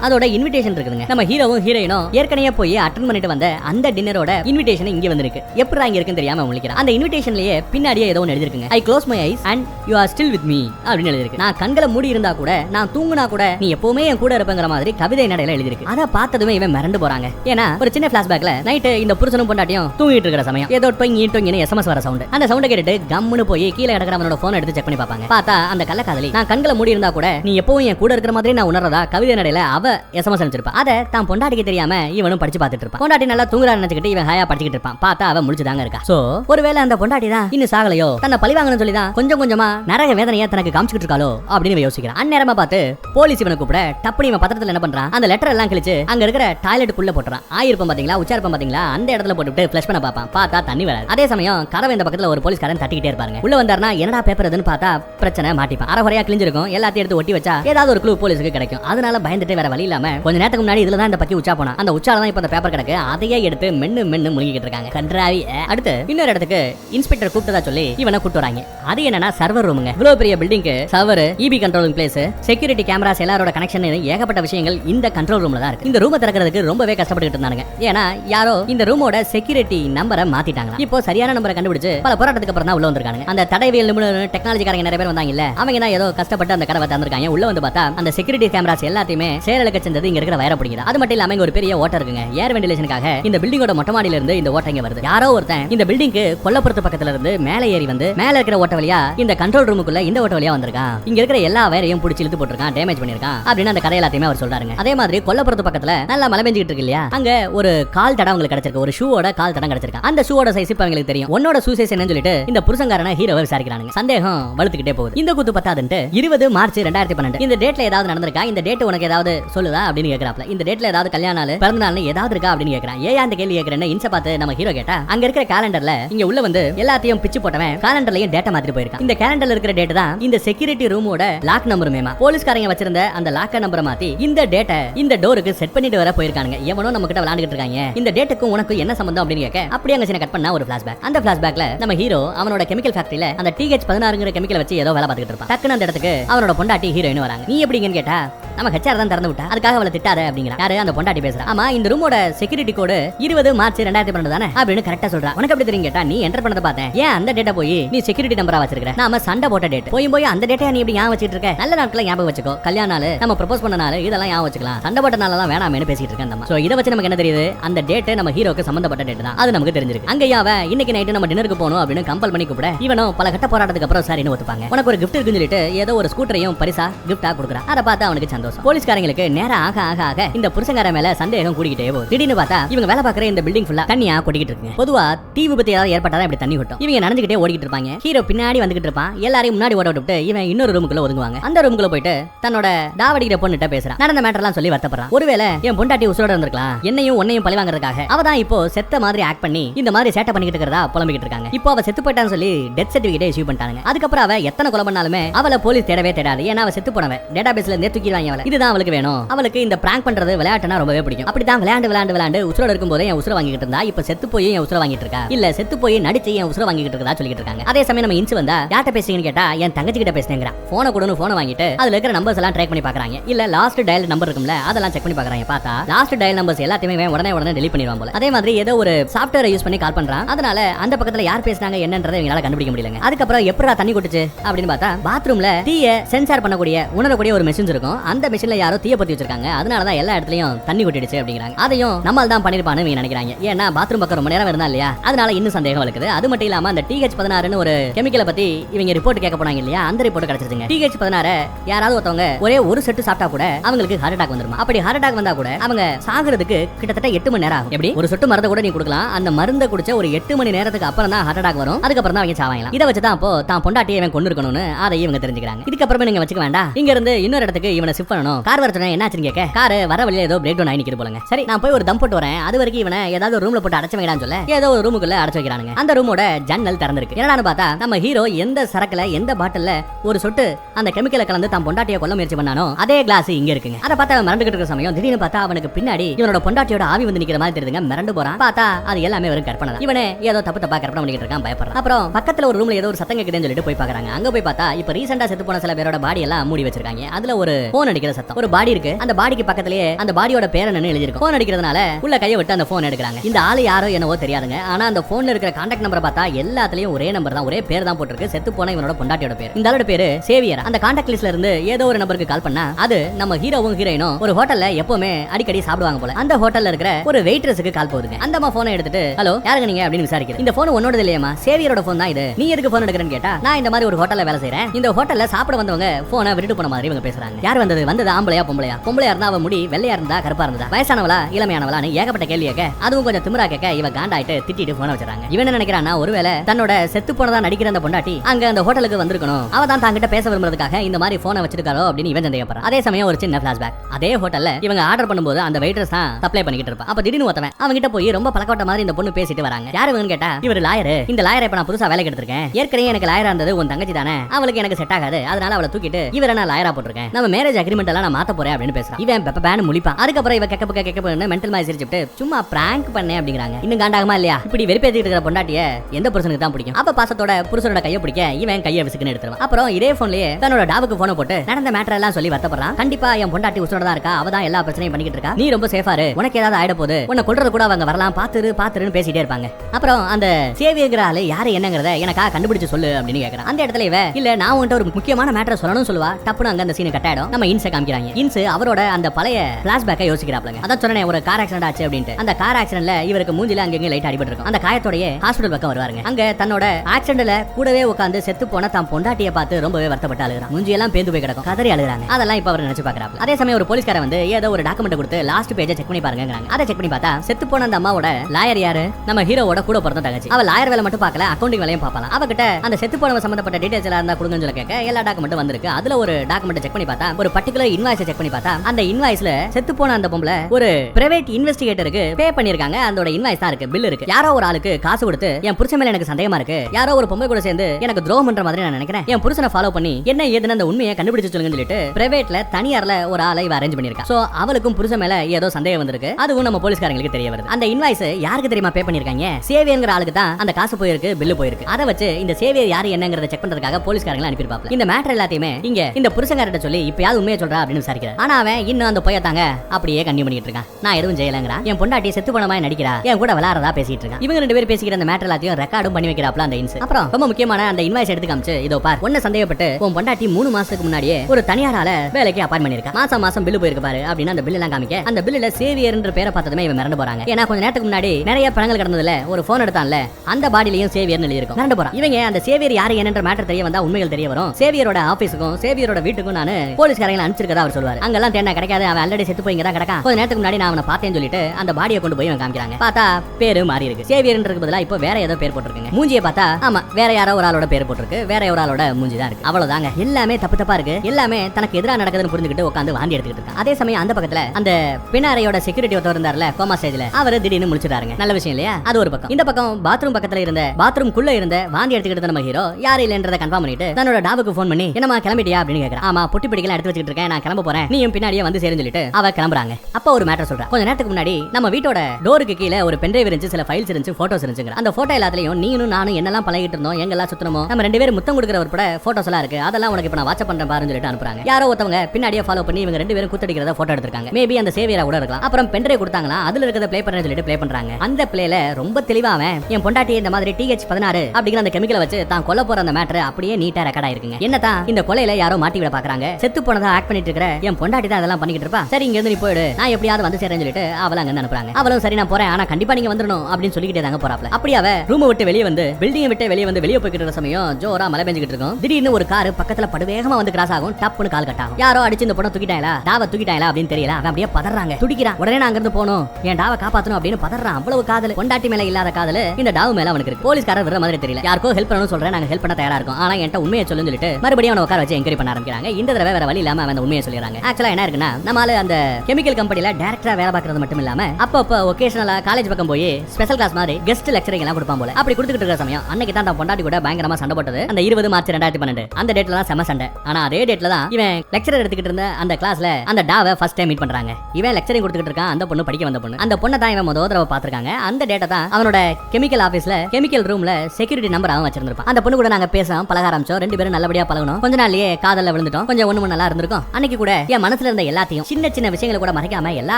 அதோட இன்விடேஷன் இருக்குதுங்க. நம்ம ஹீரோவும் ஹீரோயினும் ஏற்கனவே போய் அட்டன் பண்ணிட்டு வந்த அந்த டின்னரோட இன்விடேஷன் இங்க வந்திருக்கு. எப்படி இங்க இருக்குன்னு தெரியாம முழிக்கிறான். அந்த இன்விடேஷன்லயே பின்னாடியே ஏதோ ஒன்று எழுதிருக்குங்க I close my eyes and you are still with me அப்படின்னு எழுதியிருக்கு. நான் கண்களை மூடி இருந்தா கூட நான் தூங்குனா கூட நீ எப்பவுமே என் கூட இருப்பங்கிற மாதிரி கவிதை நடையில எழுதியிருக்கு. அதை பார்த்ததுமே இவன் மிரண்டு போறாங்க. ஏன்னா ஒரு சின்ன பிளாஷ்பேக்ல நைட்டு இந்த புருஷனும் பொண்டாட்டியும் தூங்கிட்டு இருக்கிற சமயம் ஏதோ டொங்கி டொங்கினு எஸ்எம்எஸ் வர சவுண்ட் அந்த சவுண்டை கேட்டுட்டு கம்முன்னு போய் கீழே கிடக்கிற அவனோட போன் எடுத்து செக் பண்ணி பார்ப்பாங்க. பார்த்தா அந்த கள்ளக்காதலி நான் கண்களை மூடி இருந்தா கூட நீ எப்பவும் என் கூட இருக்கிற மாதிரி நான் உணர்றதா கவிதை நடையில அவ எஸ்எம்எஸ் அனுப்பிச்சிருப்பா. அதை தான் பொண்டாட்டிக்கு தெரியாம இவனும் படிச்சு பார்த்துட்டு இருப்பான். பொண்டாட்டி நல்லா தூங்குறான்னு நினைச்சுக்கிட்டு இவன் ஹாயா படிச்சுக்கிட்டு இருப்பான். பார்த்தா அவன் முடிச்சுதாங்க இருக்கா. சோ ஒருவேளை அந்த பொண்டாட்டி தான் இன்னும் சாகலையோ? தன்னை பழி வாங்கணும்னு சொல்லி தான் கொஞ்சம் கொஞ்சமா நரக வேதனையை தனக்கு காமிச்சு காமிச்சிட்டு இருக்காளோ அப்படின்னு இவன் யோசிக்கிறான். அந்நேரமா பார்த்து போலீஸ் இவனை கூப்பிட டப்புனு இவன் பத்திரத்துல என்ன பண்றான்? அந்த லெட்டர் எல்லாம் கழிச்சு அங்க இருக்கிற டாய்லெட் புள்ள போட்டுறான். ஆயிருப்பம் பாத்தீங்களா? உச்சாருப்பம் பாத்தீங்களா? அந்த இடத்துல போட்டுட்டு ஃபிளஷ் பண்ண பார்ப்பான். பார்த்தா தண்ணி வராது. அதே சமயம் கதவை இந்த பக்கத்துல ஒரு போலீஸ்காரன் தட்டிக்கிட்டே இருப்பாங்க உள்ள வந்தாருன்னா என்னடா பேப்பர் எதுன்னு பார்த்தா பிரச்சனை மாட்டிப்பான். அரைகுறையா கிழிஞ்சிருக்கும். எல்லாத்தையும் எடுத்து ஒட்டி வச்சா ஏதாவது ஒரு குழு போலீஸுக்கு கிடைக்கும். அதனால பயந்துட்டு வேற வழி இல்லாம கொஞ்ச நேரத்துக்கு முன்னாடி இதுல தான் இந்த பக்கி உச்சா போனா அந்த உச்சால தான் இப்ப அந்த பேப்பர் கிடக்கு. அதையே எடுத்து மென்னு மென்னு முழுங்கிட்டு இருக்காங்க. கன்றாவி. அடுத்து இன்னொரு இடத்துக்கு இன்ஸ்பெக்டர் கூப்பிட்டதா சொல்லி இவனை கூட்டு வராங்க. அது என்னன்னா சர்வர் ரூமுங்க இவ்வளவு பெரிய பில்டிங்க்கு சவர் EB controlling place security cameras எல்லாரோட கனெக்ஷன் ஏகப்பட்ட விஷயங்கள் இந்த கண்ட்ரோல் ரூம்ல தான் இருக்கு. இந்த ரூமை திறக்கிறதுக்கு ரொம்பவே கஷ்டப்பட்டு இருந்தாங்க ஏன்னா யாரோ இந்த ரூமோட செக்யூரிட்டி நம்பரை மாத்திட்டாங்க இப்போ சரியான நம்பரை கண்டுபிடிச்சு பல போராட்டத்துக்கு அப்புறம் தான் உள்ள வந்திருக்காங்க அந்த தடவியல் நிபுணர் டெக்னாலஜிக்காரங்க நிறைய பேர் வந்தாங்கல்ல அவங்க தான் ஏதோ கஷ்டப்பட்டு அந்த கடவை தந்திருக்காங்க உள்ள வந்து பார்த்தா அந்த செக்யூரிட்டி கேமராஸ் எல்லாத்தையுமே சேரலுக்கு செஞ்சது இங்க இருக்கிற வயர பிடிக்குது அது மட்டும் இல்லாம இங்க ஒரு பெரிய ஓட்டை இருக்குங்க. ஏர் வெண்டிலேஷனுக்காக இந்த பில்டிங்கோட மொட்டை மாடியில இருந்து இந்த ஓட்டை இங்க வருது. யாரோ ஒருத்தன் இந்த பில்டிங்க்கு கொல்லப்புறத்து பக்கத்துல இருந்து மேலே ஏறி வந்து மேல இருக்கிற ஓட்ட வழியா இந்த கண்ட்ரோல் ரூமுக்குள்ள இந்த ஓட்ட வழியா வந்திருக்கான் இங்க இருக்கிற எல்லா வயரையும் பிடிச்சி இழுத்து போட்டிருக்கான் டேமேஜ் பண்ணிருக்கான் அப்படின்னு அந்த கதை எல்லாத்தையுமே அவர் சொல்றாருங்க. அதே மாதிரி கொல்லப்புறத்து பக்கத்துல நல்லா மழை பெஞ்சிட்டு இருக்கு இல்லையா? அங்க ஒரு கால் தடம் உங்களுக்கு கிடைச்சிருக்கு. ஒரு ஷூவோட கால் தடம் கிடைச்சிருக்கு. அந்த ஷூவோட சைஸ் இப்ப அவங்களுக்கு தெரியும். உன்னோட சூசைஸ் என்னன்னு சொல்லிட்டு இந்த புருஷங்காரன ஹீரோவை விசாரிக்கிறானுங்க. சந்தேகம் வலுத்துக்கிட்டே போகுது. இந்த குத்து பத்தாதுன்ட்டு இருபது மார்ச் ரெண்டாயிரத்தி பன்னெண்டு. இந்த டேட்ல ஏதாவது நடந்திருக்கா? இந்த டேட் உனக்கு ஏதாவது சொல்லுதா? அப்படின்னு கேட்கிறாப்ல இந்த டேட்ல ஏதாவது கல்யாண நாள் பிறந்த நாள் ஏதாவது இருக்கா? அப்படின்னு கேட்கிறான் ஏன் அந்த கேள்வி கேட்கிறேன்னு இன்ச பார்த்து நம்ம ஹீரோ கேட்டா அங்க இருக்கிற கேலண்டர்ல இங்க உள்ள வந்து எல்லாத்தையும் பிச்சு போட்டவன் கேலண்டர்லயும் டேட்டா மாத்திட்டு போயிருக்கான். இந்த கேலண்டர்ல இருக்கிற டேட் தான் இந்த செக்யூரிட்டி ரூமோட லாக் நம்பர் மேமா போலீஸ்காரங்க வச்சிருந்த அந்த லாக்க நம்பரை மாத்தி இந்த டேட்டை இந்த டோருக்கு செட் பண்ணிட்டு வர போயிருக்காங்க எவனோ நம்ம கிட்ட விளையாண்டுட்டு இருக்காங்க. இந்த டேட்டுக்கும் உனக்கு என்ன சம்பந்தம் அப்படின்னு கேட்க அப்படியே அங்க கட் பண்ணா ஒரு பிளாஷ்பேக் அந்த பிளாஷ்பேக்ல நம்ம ஹீரோ அவனோட கெமிக்கல் ஃபேக்டரியில அந்த டிஹெச் பதினாறுங்கிற கெமிக்கல் வச்சு ஏதோ வேலை பார்த்துட்டு இருப்பான். டக்குன்னு அந்த இடத்துக்கு அவனோட பொண்டாட்டி ஹீரோயின் வராங்க. நீ எப்படிங்கன்னு கேட்டா நம்ம ஹெச்ஆர் தான் திறந்து விட்டா. அதுக்காக அவளை திட்டாத அப்படிங்கிற யாரு? அந்த பொண்டாட்டி பேசுறா. ஆமா இந்த ரூமோட செக்யூரிட்டி கோடு இருபது மார்ச் ரெண்டாயிரத்தி பன்னெண்டு தானே? அப்படின்னு கரெக்டா சொல்றா. உனக்கு எப்படி தெரியும் கேட்டா நீ என்டர் பண்ணதை பார்த்தேன். ஏன் அந்த டேட்டா போய் நீ செக்யூரிட்டி நம்பரா வச்சிருக்க நாம சண்டை போட்ட டேட் போய் போய் அந்த டேட்டா நீ இப்படி ஞாபகம் வச்சுட்டு இருக்க? நல்ல நாட்களை ஞாபகம் வச்சுக்கோ. கல்யாண நாள் நம்ம ப்ரொபோஸ் பண்ண நாள் இதெல்லாம் ஞாபகம் வச்சுக்கலாம். சண்டை போட்ட நாளெல்லாம் வேணாமேனு பேசிட்டு இருக்கேன் அந்த சோ இதை வச்சு நமக்கு என்ன தெரியுது? அந்த டேட்டு நம்ம ஹீரோக்கு சம்பந்தப்பட்ட டேட் தான். அது நமக்கு தெரிஞ்சிருக்கு. அங்க அவ இன்னைக்கு நைட்டு நம்ம டின்னருக்கு போகணும் அப்படின்னு கம்பல் பண்ணி கூப்பிட இவனும் பல கட்ட போராட்டத்துக்கு அப்புறம் சரின்னு ஒத்துப்பாங்க. உனக்கு ஒரு கிஃப்ட் இருக்குன்னு சொல்லிட்டு ஏதோ ஒரு ஸ்கூட்டரையும் பரிசா கிஃப்டா கொடுக்குறான் அதை பார்த்து அவனுக்கு சந்தோஷம். போலீஸ்காரங்களுக்கு நேரம் ஆக ஆக ஆக இந்த புருஷங்கார மேல சந்தேகம் கூடிக்கிட்டே போகுது. திடீர்னு பார்த்தா இவங்க வேலை பார்க்குற இந்த பில்டிங் ஃபுல்லா தண்ணியா கொட்டிக்கிட்டு இருக்கு. பொதுவா தீ விபத்து ஏதாவது ஏற்பட்டாலும் இப்படி தண்ணி கொட்டும். இவங்க நடந்துகிட்டே ஓடிக்கிட்டு இருப்பாங்க. ஹீரோ பின்னாடி வந்துகிட்டு இருப்பான். எல்லாரையும் முன்னாடி ஓட விட்டு இவன் இன்னொரு ரூமுக்குள்ள ஒதுங்குவாங்க. அந்த ரூமுக்குள்ள போயிட்டு தன்னோட தாவடிக்கிற பொண்ணுகிட்ட பேசுறான். நடந்த மேட்டர்லாம் சொல்லி வருத்தப்படுறான். ஒருவேளை என் பொண்டாட்டி உசுரோட இருந்திருக்கலாம். என்னையும் உன்னையும் பழி வாங்குறதுக்காக அவ தான் இப்போ செத்த மாதிரி ஆக்ட் பண்ணி இந்த மாதிரி சேட்டை பண்ணிக்கிட்டு இருக்கிறதா புலம்பிக்கிட்டு இருக்காங்க. இப்போ அவ செத்து போயிட்டான்னு சொல்லி டெத் சர்டிபிகேட் இஷ்யூ பண்ணிட்டாங்க அதுக்கப்புறம் அவ எத்தனை கொலை பண்ணாலுமே அவளை போலீஸ் தேடவே தேடாது. ஏன்னா அவ செத்து போனவன். டேட்டா பேஸ்ல இருந்தே தூக்கிடுவாங்க அவளை. இதுதான் அவளுக்கு வேணும். அவளுக்கு இந்த பிராங்க் பண்றது விளையாட்டுனா ரொம்பவே பிடிக்கும். அப்படிதான் விளையாண்டு விளையாண்டு விளையாண்டு உசுரோட இருக்கும்போது என் உசுர வாங்கிட்டு இருந்தா இப்ப செத்து போய் என் உசுர வாங்கிட்டு இருக்கா? இல்ல செத்து போய் நடிச்சு என் உசுர வாங்கிட்டு இருக்கா சொல்லிட்டு இருக்காங்க. அதே சமயம் நம்ம இன்சு வந்தா யார்ட்ட பேசுறீங்கன்னு கேட்டா என் தங்கச்சி கிட்ட பேசுனேங்கிறா போனை கொடுன்னு போனை வாங்கிட்டு அதுல இருக்கிற நம்பர்ஸ் எல்லாம் ட்ரை பண்ணி பாக்குறாங்க இல்ல லாஸ்ட் டயல் நம்பர் இருக்கும்ல அதெல்லாம் செக் பண்ணி பாக்குறாங்க பார்த்தா லாஸ்ட் டயல் நம்பர்ஸ் எல்லாத்தையுமே உடனே உடனே டெலிட் பண்ணிடுவான் போல. அதே மாதிரி ஏதோ ஒரு சாஃப்ட்வேரை யூஸ் பண்ணி கால் பண்றான். அதனால அந்த பக்கத்துல யார் பேசுறாங்க என்னன்றதை இவங்களால கண்டுபிடிக்க முடியலங்க. அதுக்கப்புறம் எப்படா தண்ணி கொட்டுச்சு அப்படின்னு பார்த்தா பாத்ரூம்ல தீய சென்சார் பண்ணக்கூடிய உணரக்கூடிய ஒரு மெஷின்ஸ் இருக்கும். அந்த மெஷின்ல யாரோ தீய பத்தி வச்சிருக்காங்க. அதனாலதான் எல்லா இடத்துலயும் தண்ணி கொட்டிடுச்சு அப்படிங்கிறாங்க. அதையும் நம்மால் தான் பண்ணிருப்பான்னு இவங்க நினைக்கிறாங்க. ஏன்னா பாத்ரூம் பக்கம் ரொம்ப நேரம் இருந்தா இல்லையா? அதனால இன்னும் சந்தேகம் இருக்குது அது மட்டும் இல்லாம அந்த டிஹெச் பதினாறுன்னு ஒரு கெமிக்கலை பத்தி இவங்க ரிப்போர்ட் கேட்க போனாங்க இல்லையா? அந்த ரிப்போர்ட் கிடைச்சிருங்க டிஹெச் பதினாறு யாராவது ஒருத்தவங்க ஒரே ஒரு செட்டு சாப்பிட்டா கூட அவங்களுக்கு ஹார்ட் அட்டாக் வந்துருமா? அப்படி ஹார்ட் அட்டாக் வந்தா கூட அவங்க சாகிறதுக்கு கிட்டத்தட்ட எட்டு மணி நேரம் ஆகும். எப்படி? ஒரு சொட்டு மருந்தை கூட நீ கொடுக்கலாம். அந்த மருந்தை குடிச்ச ஒரு எட்டு மணி நேரத்துக்கு அப்புறம் தான் ஹார்ட் அட்டாக் வரும். அதுக்கப்புறம் தான் அவங்க சாவாங்கலாம். இதை வச்சு தான் அப்போ தான் பொண்டாட்டியை இவன் கொண்டு இருக்கணும்னு அதை இவங்க தெரிஞ்சுக்கிறாங்க. இதுக்கப்புறமே நீங்க வச்சுக்க வேண்டாம். இங்க இருந்து இன்னொரு இடத்துக்கு இவனை ஷிஃப்ட் பண்ணணும். கார் வர சொன்னா என்ன ஆச்சுன்னு கேட்க? கார் வர வழியில ஏதோ பிரேக் டவுன் ஆகி நிக்குது போலங்க. சரி நான் போய் ஒரு தம் போட்டு வரேன். அது வரைக்கும் இவனை ஏதாவது ஒரு ரூம்ல போட்டு அடைச்சு வைக்கலாம்னு சொல்ல ஏதோ ஒரு ரூமுக்குள்ள அடைச்சு வைக்கிறானுங்க. அந்த ரூமோட ஜன்னல் திறந்திருக்கு. என்னடான்னு பார்த்தா பார்த்தா நம்ம ஹீரோ எந்த சரக்குல எந்த பாட்டில்ல ஒரு சொட்டு அந்த கெமிக்கலை கலந்து தான் பொண்டாட்டியை கொல்ல முயற்சி பண்ணானோ அதே கிளாஸ் இங்க இருக்குங்க. அதை பார்த்தா அவன் மிரண்டுகிட்டு இருக்கிற சமயம். திடீர்னு பார்த்தா அவனுக்கு பின்னாடி இவனோட பொண்டாட்டியோட ஆவி வந்து நிக்கிற மாதிரி தெரியுதுங்க. மிரண்டு போறான். பார்த்தா அது எல்லாமே வெறும் கற்பனை இவனே ஏதோ தப்பு தப்பா கற்பனை பண்ணிட்டு இருக்கான் பயப்படுறான். அப்புறம் பக்கத்துல ஒரு ரூம்ல ஏதோ ஒரு சத்தம் கேக்குதுன்னு சொல்லிட்டு போய் பாக்குறாங்க அங்க போய் பார்த்தா இப்ப ரீசெண்டா செத்து போன சில பேரோட பாடி எல்லாம் மூடி வச்சிருக்காங்க. அதுல ஒரு போன் அடிக்கிற சத்தம். ஒரு பாடி இருக்கு. அந்த பாடிக்கு பக்கத்திலேயே அந்த பாடியோட பேர் என்னன்னு எழுதிருக்கும் போன் அடிக்கிறதுனால உள்ள கையை விட்டு அந்த போன் எடுக்கிறாங்க. இந்த ஆளு யாரோ என்னவோ தெரியாதுங்க. ஆனா அந்த போன்ல இருக்கிற கான்டாக்ட் நம்பரை பார்த்தா எல்லாத்துலயும் ஒரே நம்பர் தான். ஒரே பேர் தான் போட்டிருக்கு. செத்து போன இவனோட பொண்டாட்டியோட பேர். இந்த ஆளோட சேவியர். அந்த கான்டாக்ட் லிஸ்ட்ல இருந்து ஏதோ ஒரு நம்பருக்கு கால் பண்ணா அது நம்ம ஹீரோவும் ஹீரோயினும் ஒரு ஹோட்டல்ல எப்பவுமே அடிக்கடி சாப்பிடுவாங்க போல. அந்த ஹோட்டல்ல இருக்கிற ஒரு வெயிட்ரஸுக்கு கால் போகுதுங்க. அந்த அம்மா போனை எடுத்துட்டு ஹலோ யாருங்க நீங்க? அப்படின்னு விசாரிக்கிறேன் இந்த போன் உன்னோட இல்லையம்மா சேவியரோட போன் தான் இது. நீ எதுக்கு போன் எடுக்கிறேன்னு கேட்டா நான் இந்த மாதிரி ஒரு ஹோட்டல்ல வேலை செய்யறேன் இந்த ஹோட்டல்ல சாப்பிட வந்தவங்க போனை விட்டுட்டு போன மாதிரி இவங்க பேசுறாங்க. யார் வந்தது? வந்தது ஆம்பளையா பொம்பளையா? பொம்பளையா இருந்தா அவ முடி வெள்ளையா இருந்தா கருப்பா இருந்தா வயசானவளா இளமையானவளான்னு ஏகப்பட்ட கேள்வி கேட்க அதுவும் கொஞ்சம் திமிரா கேட்க இவ காண்டாயிட்டு திட்டிட்டு போன வச்சிருக்காங்க இவன் நினைக்கிறான்னா ஒருவேளை தன்னோட செத்து போனதா நடிக்கிற அந்த பொண்டாட்டி அங்க அந்த ஹோட்டலுக்கு வந்திருக்கணும். அவ தான் தாங்கிட்ட பேச விரும்புறதுக்காக இந்த மாதிரி போனை வச்சிருக்காரோ அப்படின்னு இவன் சந்தேகப்படுறான். அதே சமயம் ஒரு சின்ன பிளாஷ்பேக் அதே ஹோட்டல்ல இவங்க ஆர்டர் பண்ணும்போது அந்த வெயிட்டர்ஸ் தான் சப்ளை பண்ணிக்கிட்டு இருப்பா. அப்ப திடீர்னு ஒருத்தவன் அவங்க கிட்ட போய் ரொம்ப பழக்கவட்ட மாதிரி இந்த பொண்ணு பேசிட்டு வராங்க. யாரு இவங்கன்னு கேட்டா இவர் லாயர் இந்த லாயரை இப்ப நான் புதுசா வேலைக்கு எடுத்திருக்கேன். ஏற்கனவே எனக்கு லாயரா இருந்தது உன் தங்கச்சி தானே. அவளுக்கு எனக்கு செட் ஆகாது. அதனால அவளை தூக்கிட்டு இவரை நான் லாயரா போட்டிருக்கேன். நம்ம மேரேஜ் அக்ரிமெண்ட் எல்லாம் நான் மாத்த போறேன் அப்படின்னு பேசுறான். இவன் பெப்ப பேன் முழிப்பான். அதுக்கப்புறம் இவ கேட்க கேட்க கெக்க மென்டல் மாதிரி சிரிச்சுட்டு சும்மா பிராங்க் பண்ணேன் அப்படிங்கிறாங்க. இன்னும் காண்டாகமா இல்லையா? இப்படி வெறுப்பேத்திட்டு இருக்கிற பொண்டாட்டிய எந்த புருஷனுக்கு தான் பிடிக்கும்? அப்ப பாசத்தோட புருஷனோட கையை பிடிக்க இவன் கையை விசுக்குன்னு எடுத்துருவான். அப்புறம் இதே போன்லயே தன்னோட டாபுக்கு போன போட்டு நடந்த மேட்டர் எல்லாம் சொல்லி வருத்தப்படுறான். கண்டிப்பா என் பொண்டாட்டி உசுரோட தான் இருக்கா? அவ தான் எல்லா பிரச்சனையும் பண்ணிக்கிட்டு இருக்கா. நீ ரொம்ப சேஃபா இரு. உனக்கு ஏதாவது ஆயிட போது உன்னை கொள்றது கூட அவங்க வரலாம். பாத்துரு பாத்துருன்னு பேசிட்டே இருப்பாங்க. அப்புறம் அந்த சேவியங்கிற ஆளு யாரு என்னங்கறத எனக்கா கண்டுபிடிச்சு சொல்லு அப்படின்னு கேக்குறான். அந்த இடத்துல இவ இல்ல நான் உன்ட்ட ஒரு முக்கியமான மேட்டர் சொல்லணும்னு சொல்லுவா. டப்புனு அங்க அந்த சீன் கட்டாயிடும் நம்ம இன்ஸை காமிக்கிறாங்க. இன்ஸ் அவரோட அந்த பழைய பிளாஷ்பேக்கை யோசிக்கிறாப்லங்க அதான் சொன்னேன் ஒரு கார் ஆக்சிடென்ட் ஆச்சு அப்படின்ட்டு. அந்த கார் ஆக்சிடென்ட்ல இவருக்கு மூஞ்சில அங்கங்க லைட் அடிபட்டு இருக்கும். அந்த காயத்தோடய ஹாஸ்பிட்டல் பக்கம் வருவாருங்க. அங்க தன்னோட ஆக்சிடென்ட்ல கூடவே உட்காந்து செத்து போன தான் பொண்டாட்டிய பார்த்து ரொம்பவே வருத்தப்பட்டு அழுகிறான். மூஞ்சி எல்லாம் பேந்து போய் கிடக்கும். கதறி அழுகிறாங்க. அதெல்லாம் இப்ப அவர் நினைச்சு பாக்குறாரு அதே சமயம் ஒரு போலீஸ்கார வந்து ஏதோ ஒரு டாக்குமெண்ட் கொடுத்து லாஸ்ட் பேஜை செக் பண்ணி பாருங்கிறாங்க அதை செக் பண்ணி பார்த்தா செத்து போன அந்த அம்மாவோட லாயர் யாரு? நம்ம ஹீரோவோட கூட பிறந்த தங்கச்சி. அவ லாயர் வேலை மட்டும் பார்க்கல அக்கௌண்டிங் வேலையும் பார்க்கலாம் அவகிட்ட அந்த செத்து போனவ சம்பந்தப்பட்ட டீடைல்ஸ் எல்லாம் இருந்தா கொடுங்கன்னு சொல்ல கேட்க எல்லா டாக்குமெண்ட் வந்திருக்கு. அதுல ஒரு டாக்குமெண்ட் செக் பண்ணி பார்த்தா ஒரு பர்டிகுலர் இன்வாய்ஸ் செக் பண்ணி பார்த்தா அந்த இன்வாய்ஸ்ல செத்து போன அந்த பொம்பளை ஒரு பிரைவேட் இன்வெஸ்டிகேட்டருக்கு பே பண்ணிருக்காங்க அதோட இன்வாய்ஸ் தான் இருக்கு பில் இருக்கு. யாரோ ஒரு ஆளுக்கு காசு கொடுத்து என் புருஷன் மேல எனக்கு சந்தேகமா இருக்கு. யாரோ ஒரு பொம்பளை கூட சேர்ந்து எனக்கு துரோகம் பண்ற மாதிரி நான் நினைக்கிறேன். என் புருஷனை ஃபாலோ பண்ணி என்ன ஏதுன்னு அந்த உண்மையை கண்டுபிடிச்சு சொல்லுங்கன்னு சொல்லிட்டு பிரைவேட்ல தனியார்ல ஒரு ஆளை இவ அரேஞ்ச் பண்ணிருக்கா சோ அவளுக்கும் புருஷன் மேல ஏதோ சந்தேகம் வந்திருக்கு. அதுவும் நம்ம போலீஸ்காரங்களுக்கு தெரிய வருது. அந்த இன்வாய்ஸ் யாருக்கு தெரியுமா பே பண்ணிருக்காங்க சேவியங்கிற ஆளுக்கு தான் அந்த காசு போயிருக்கு பில்லு போயிருக்கு. அதை வச்சு இந்த சேவியர் யாரு என்னங்கறத செக் பண்றதுக்காக போலீஸ்காரங்களை அனுப்பியிருப்பாப்ல இந்த மேட்டர் எல்லாத்தையுமே இங்க இந்த புருஷங்கார்ட்ட சொல்லி இப்பயாவது உண்மையை சொல்றா அப்படின்னு விசாரிக்கிறேன் ஆனா அவன் இன்னும் அந்த பொய்ய தாங்க அப்படியே கண்டினியூ பண்ணிட்டு இருக்கான். நான் எதுவும் செய்யலங்கிறான். என் பொண்டாட்டி செத்து போன மாதிரி நடிக்கிறா. என் கூட விளாறதா பேசிட்டு இருக்கான். இவங்க ரெண்டு பேரும் பேசிக்கிற அந்த மேட்டர் எல்லாத்தையும் ரெக்கார்டும் பண்ணி வைக்கிறாப்ல அந்த இன்ஸ் அப்புறம் ரொம்ப முக்கியமான அந்த இன்வாய்ஸ் எடுத்து காமிச்சு இதோ பார் ஒன்னு சந்தேகப்பட்டு உன் பொண்டாட்டி மூணு மாசத்துக்கு முன்னாடியே ஒரு தனியாரால வேலைக்கு அப்பாயின் பண்ணிருக்கா மாசம் மாசம் பில்லு போயிருக்கு பாரு அப்படின்னு அந்த பில் எல்லாம் காமிக்க அந்த பில்லுல சேவியர்ன்ற பேரை பார்த்ததுமே இவன் மிரண்டு போறாங்க. ஏன்னா கொஞ்ச நேரத்துக்கு முன்னாடி நிறைய படங்கள் கடந்ததுல ஒரு போன் எடுத்தான்ல அந்த பாடியிலையும் சேவியர்னு எழுதியிருக்கும். மிரண்டு போறான். இவங்க அந்த சேவியர் யாரு என்னன்ற மேட்டர் தெரிய வந்தா உண்மைகள் தெரிய வரும். சேவியரோட ஆபீஸுக்கும் சேவியரோட வீட்டுக்கும் நான் போலீஸ்காரங்களை அனுப்பிச்சிருக்கதா அவர் சொல்லுவார். அங்கெல்லாம் தேனா கிடைக்காது அவன் ஆல்ரெடி செத்து போய் தான் கிடக்கான். கொஞ்ச நேரத்துக்கு முன்னாடி நான் அவனை பார்த்தேன்னு சொல்லிட்டு அந்த பாடியை கொண்டு போய் அவன் காமிக்கிறாங்க. பார்த்தா பேரு மாறி இருக்கு. சேவியர்ன்றது பதிலா இப்போ வேற ஏதோ பேர் போட்டிருக்குங்க. மூஞ்சியை பார்த்தா ஆமா வேற யாரோ ஒரு ஆளோட பேர் போட்டிருக்கு. வேற ஒரு ஆளோட மூஞ்சி தான் இருக்கு. அவ்வளவுதாங்க. எல்லாமே தப்பு தப்பா இருக்கு. எல்லாமே தனக்கு எதிராக நடக்குதுன்னு புரிஞ்சுக்கிட்டு உட்காந்து வாந்தி எடுத்துக்கிட்டு இருக்கான். அதே சமயம் அந்த பக்கத்துல அந்த பின்னாரையோட செக்யூரிட்டி ஒருத்தர் இருந்தார்ல கோமா ஸ்டேஜ்ல அவர் திடீர்னு முடிச்சிட்டாருங்க நல்ல விஷயம் இல்லையா? அது ஒரு பக்கம். இந்த பக்கம் பாத்ரூம் பக்கத்துல இருந்த பாத்ரூம் குள்ள இருந்த வாந்தி எடுத்துக்கிட்டு நம்ம ஹீரோ யார் இல்லைன்றதை கன்ஃபார்ம் பண்ணிட்டு தன்னோட டாபுக்கு ஃபோன் பண்ணி என்னமா கிளம்பிட்டியா? அப்படின்னு கேட்கறான் ஆமா பொட்டி பிடிக்கலாம் எடுத்து வச்சுட்டு இருக்கேன். நான் கிளம்ப போறேன். நீயும் பின்னாடியே வந்து சேருன்னு சொல்லிட்டு அவ கிளம்புறாங்க. அப்ப ஒரு மேட்டர் சொல்றேன் கொஞ்ச நேரத்துக்கு முன்னாடி நம்ம வீட்டோட டோருக்கு கீழே ஒரு பென்ட்ரைவ் இருந்துச்சு சில ஃபைல்ஸ் இருந்துச்சு போட்டோஸ் இருந்துச்சுங்க அந்த போட்டோ எல்லாத்துலயும் நீனும் நானும் என்னெல்லாம் பழகிட்டு இருந்தோம் எங்கெல்லாம் சுத்தணுமோ நம்ம ரெண்டு பேரும் முத்தம் கொடுக்குற ஒரு பட போட்டோ எல்லாம் இருக்கு. அதெல்லாம் உனக்கு இப்ப நான் வாட்ஸ்அப் பண்றேன் பாருன்னு சொல்லிட்டு அனுப்புறாங்க. யாரோ ஒருத்தவங்க பின்னாடியே ஃபாலோ பண்ணி இவங்க ரெண்டு பேரும் கூத்தடிக்கிறத போட்டோ எடுத்திருக்காங்க. மேபி அந்த சேவியரா கூட இருக்கலாம். அப்புறம் பென்ட்ரை கொடுத்தாங்களா அதுல இருக்கிறத ப்ளே பண்ண சொல்லிட்டு ப்ளே பண்றாங்க. அந்த பிளேல ரொம்ப தெளிவா என் பொண்டாட்டி இந்த மாதிரி டிஹெச் பதினாறு அப்படிங்கிற அந்த கெமிக்கலை வச்சு தான் கொல்ல போற அந்த மேட்டர் அப்படியே நீட்டா ரெக்கார்ட் ஆயிருக்குங்க. என்னதான் இந்த கொலையில யாரோ மாட்டி விட பாக்குறாங்க. செத்து போனதா ஆக்ட் பண்ணிட்டு இருக்கிற என் பொண்டாட்டி தான் அதெல்லாம் பண்ணிக்கிட்டு இருப்பா. சரி இங்க இருந்து நீ போயிடு. நான் எப்படியாவது வந்து சேரேன்னு சொல்லிட்டு அவளை அங்க அனுப்புறாங்க. அவளும் சரி நான் போறேன். ஆனா கண்டிப்பா நீங்க வந்துடணும் அப்படின்னு சொல்லிக்கிட்டே தாங்க போறாப்ல. அப்படி அவ ரூம் விட்டு வெளியே வந்து பில்டிங் விட்டு வெளியே வந்து வெளியே போய்கிட்டு இருக்க சமயம் ஜோரா மழை பெஞ்சுக்கிட்டு இருக்கும். திடீர்னு ஒரு கார் பக்கத்துல படுவேகமா வந்து கிராஸ் ஆகும். டப்புன்னு கால் கட்டாகும் யாரோ அடிச்சு இந்த பொண்ணை தூக்கிட்டாங்களா? டாவை தூக்கிட்டாங்களா அப்படின்னு தெரியல. அவன் அப்படியே பதறாங்க. துடிக்கிறான். உடனே நான் அங்கிருந்து போகணும். என் டாவை காப்பாத்தணும் அப்படின்னு பதறான். அவ்வளவு காதல். கொண்டாட்டி மேல இல்லாத காதல். இந்த டாவு மேல அவனுக்கு இருக்கு. போலீஸ்காரர் விடுற மாதிரி தெரியல. யாருக்கோ ஹெல்ப் பண்ணணும் சொல்றேன். நாங்க ஹெல்ப் பண்ண தயாரா இருக்கோம். ஆனா என்கிட்ட உண்மையை சொல்லுன்னு சொல்லிட்டு மறுபடியும் அவனை உட்கார வச்சு என்கரி பண்ண ஆரம்பிக்கிறாங்க. இந்த தடவை வேற வழி இல்லாம அவன் உண்மையை சொல்லிடுறாங்க. ஆக்சுவலா என்ன இருக்குன்னா நம்மளால அந்த கெமிக்கல் கம்பெனில டேரக்டரா வேலை பாக்குறது மட்டும் இல்லாம அப்பப்ப ஒகேஷனலா காலேஜ் பக்கம் போய் ஸ்பெஷல் கிளாஸ் மாதிரி கெஸ்ட் லெக்சரிங் எல்லாம் கொடுப்பான் போல. அப்படி கொடுத்துட்டு இருக்கிற சமயம் அன்னைக்கு தான் தான் பொண்டாட்டி கூட பயங்கரமா சண்டை போட்டது. அந்த இருபது மார்ச் ரெண்டாயிரத்தி பன்னெண்டு அந்த டேட்ல தான் செம சண்டை. ஆனா அதே டேட்ல தான் இவன் லெக்சரர் எடுத்துக்கிட்டு இருந்த அந்த கிளாஸ்ல அந்த டாவை ஃபர்ஸ்ட் டைம் மீட் பண்றாங்க. இவன் லெக்சரிங் கொடுத்துக்கிட்டு இருக்கான். அந்த பொண்ணு படிக்க வந்த பொண்ணு. அந்த பொண்ணை தான் இவன் முதல் தடவை பாத்திருக்காங்க அந்த டேட்டா தான் அவனோட கெமிக்கல் ஆபீஸ்ல கெமிக்கல் ரூம்ல செக்யூரிட்டி நம்பர் அவன் வச்சிருந்திருப்பான். அந்த பொண்ணு கூட நாங்க பேசலாம் பழக ஆரம்பிச்சோம். ரெண்டு பேரும் நல்லபடியா பழகணும் கொஞ்ச நாள்லயே காதல விழுந்துட்டோம். கொஞ்சம் ஒண்ணு நல்லா இருந்திருக்கும். அன்னைக்கு கூட என் மனசுல இருந்த எல்லாத்தையும் சின்ன சின்ன விஷயங்களை கூட மறைக்காம எல்லா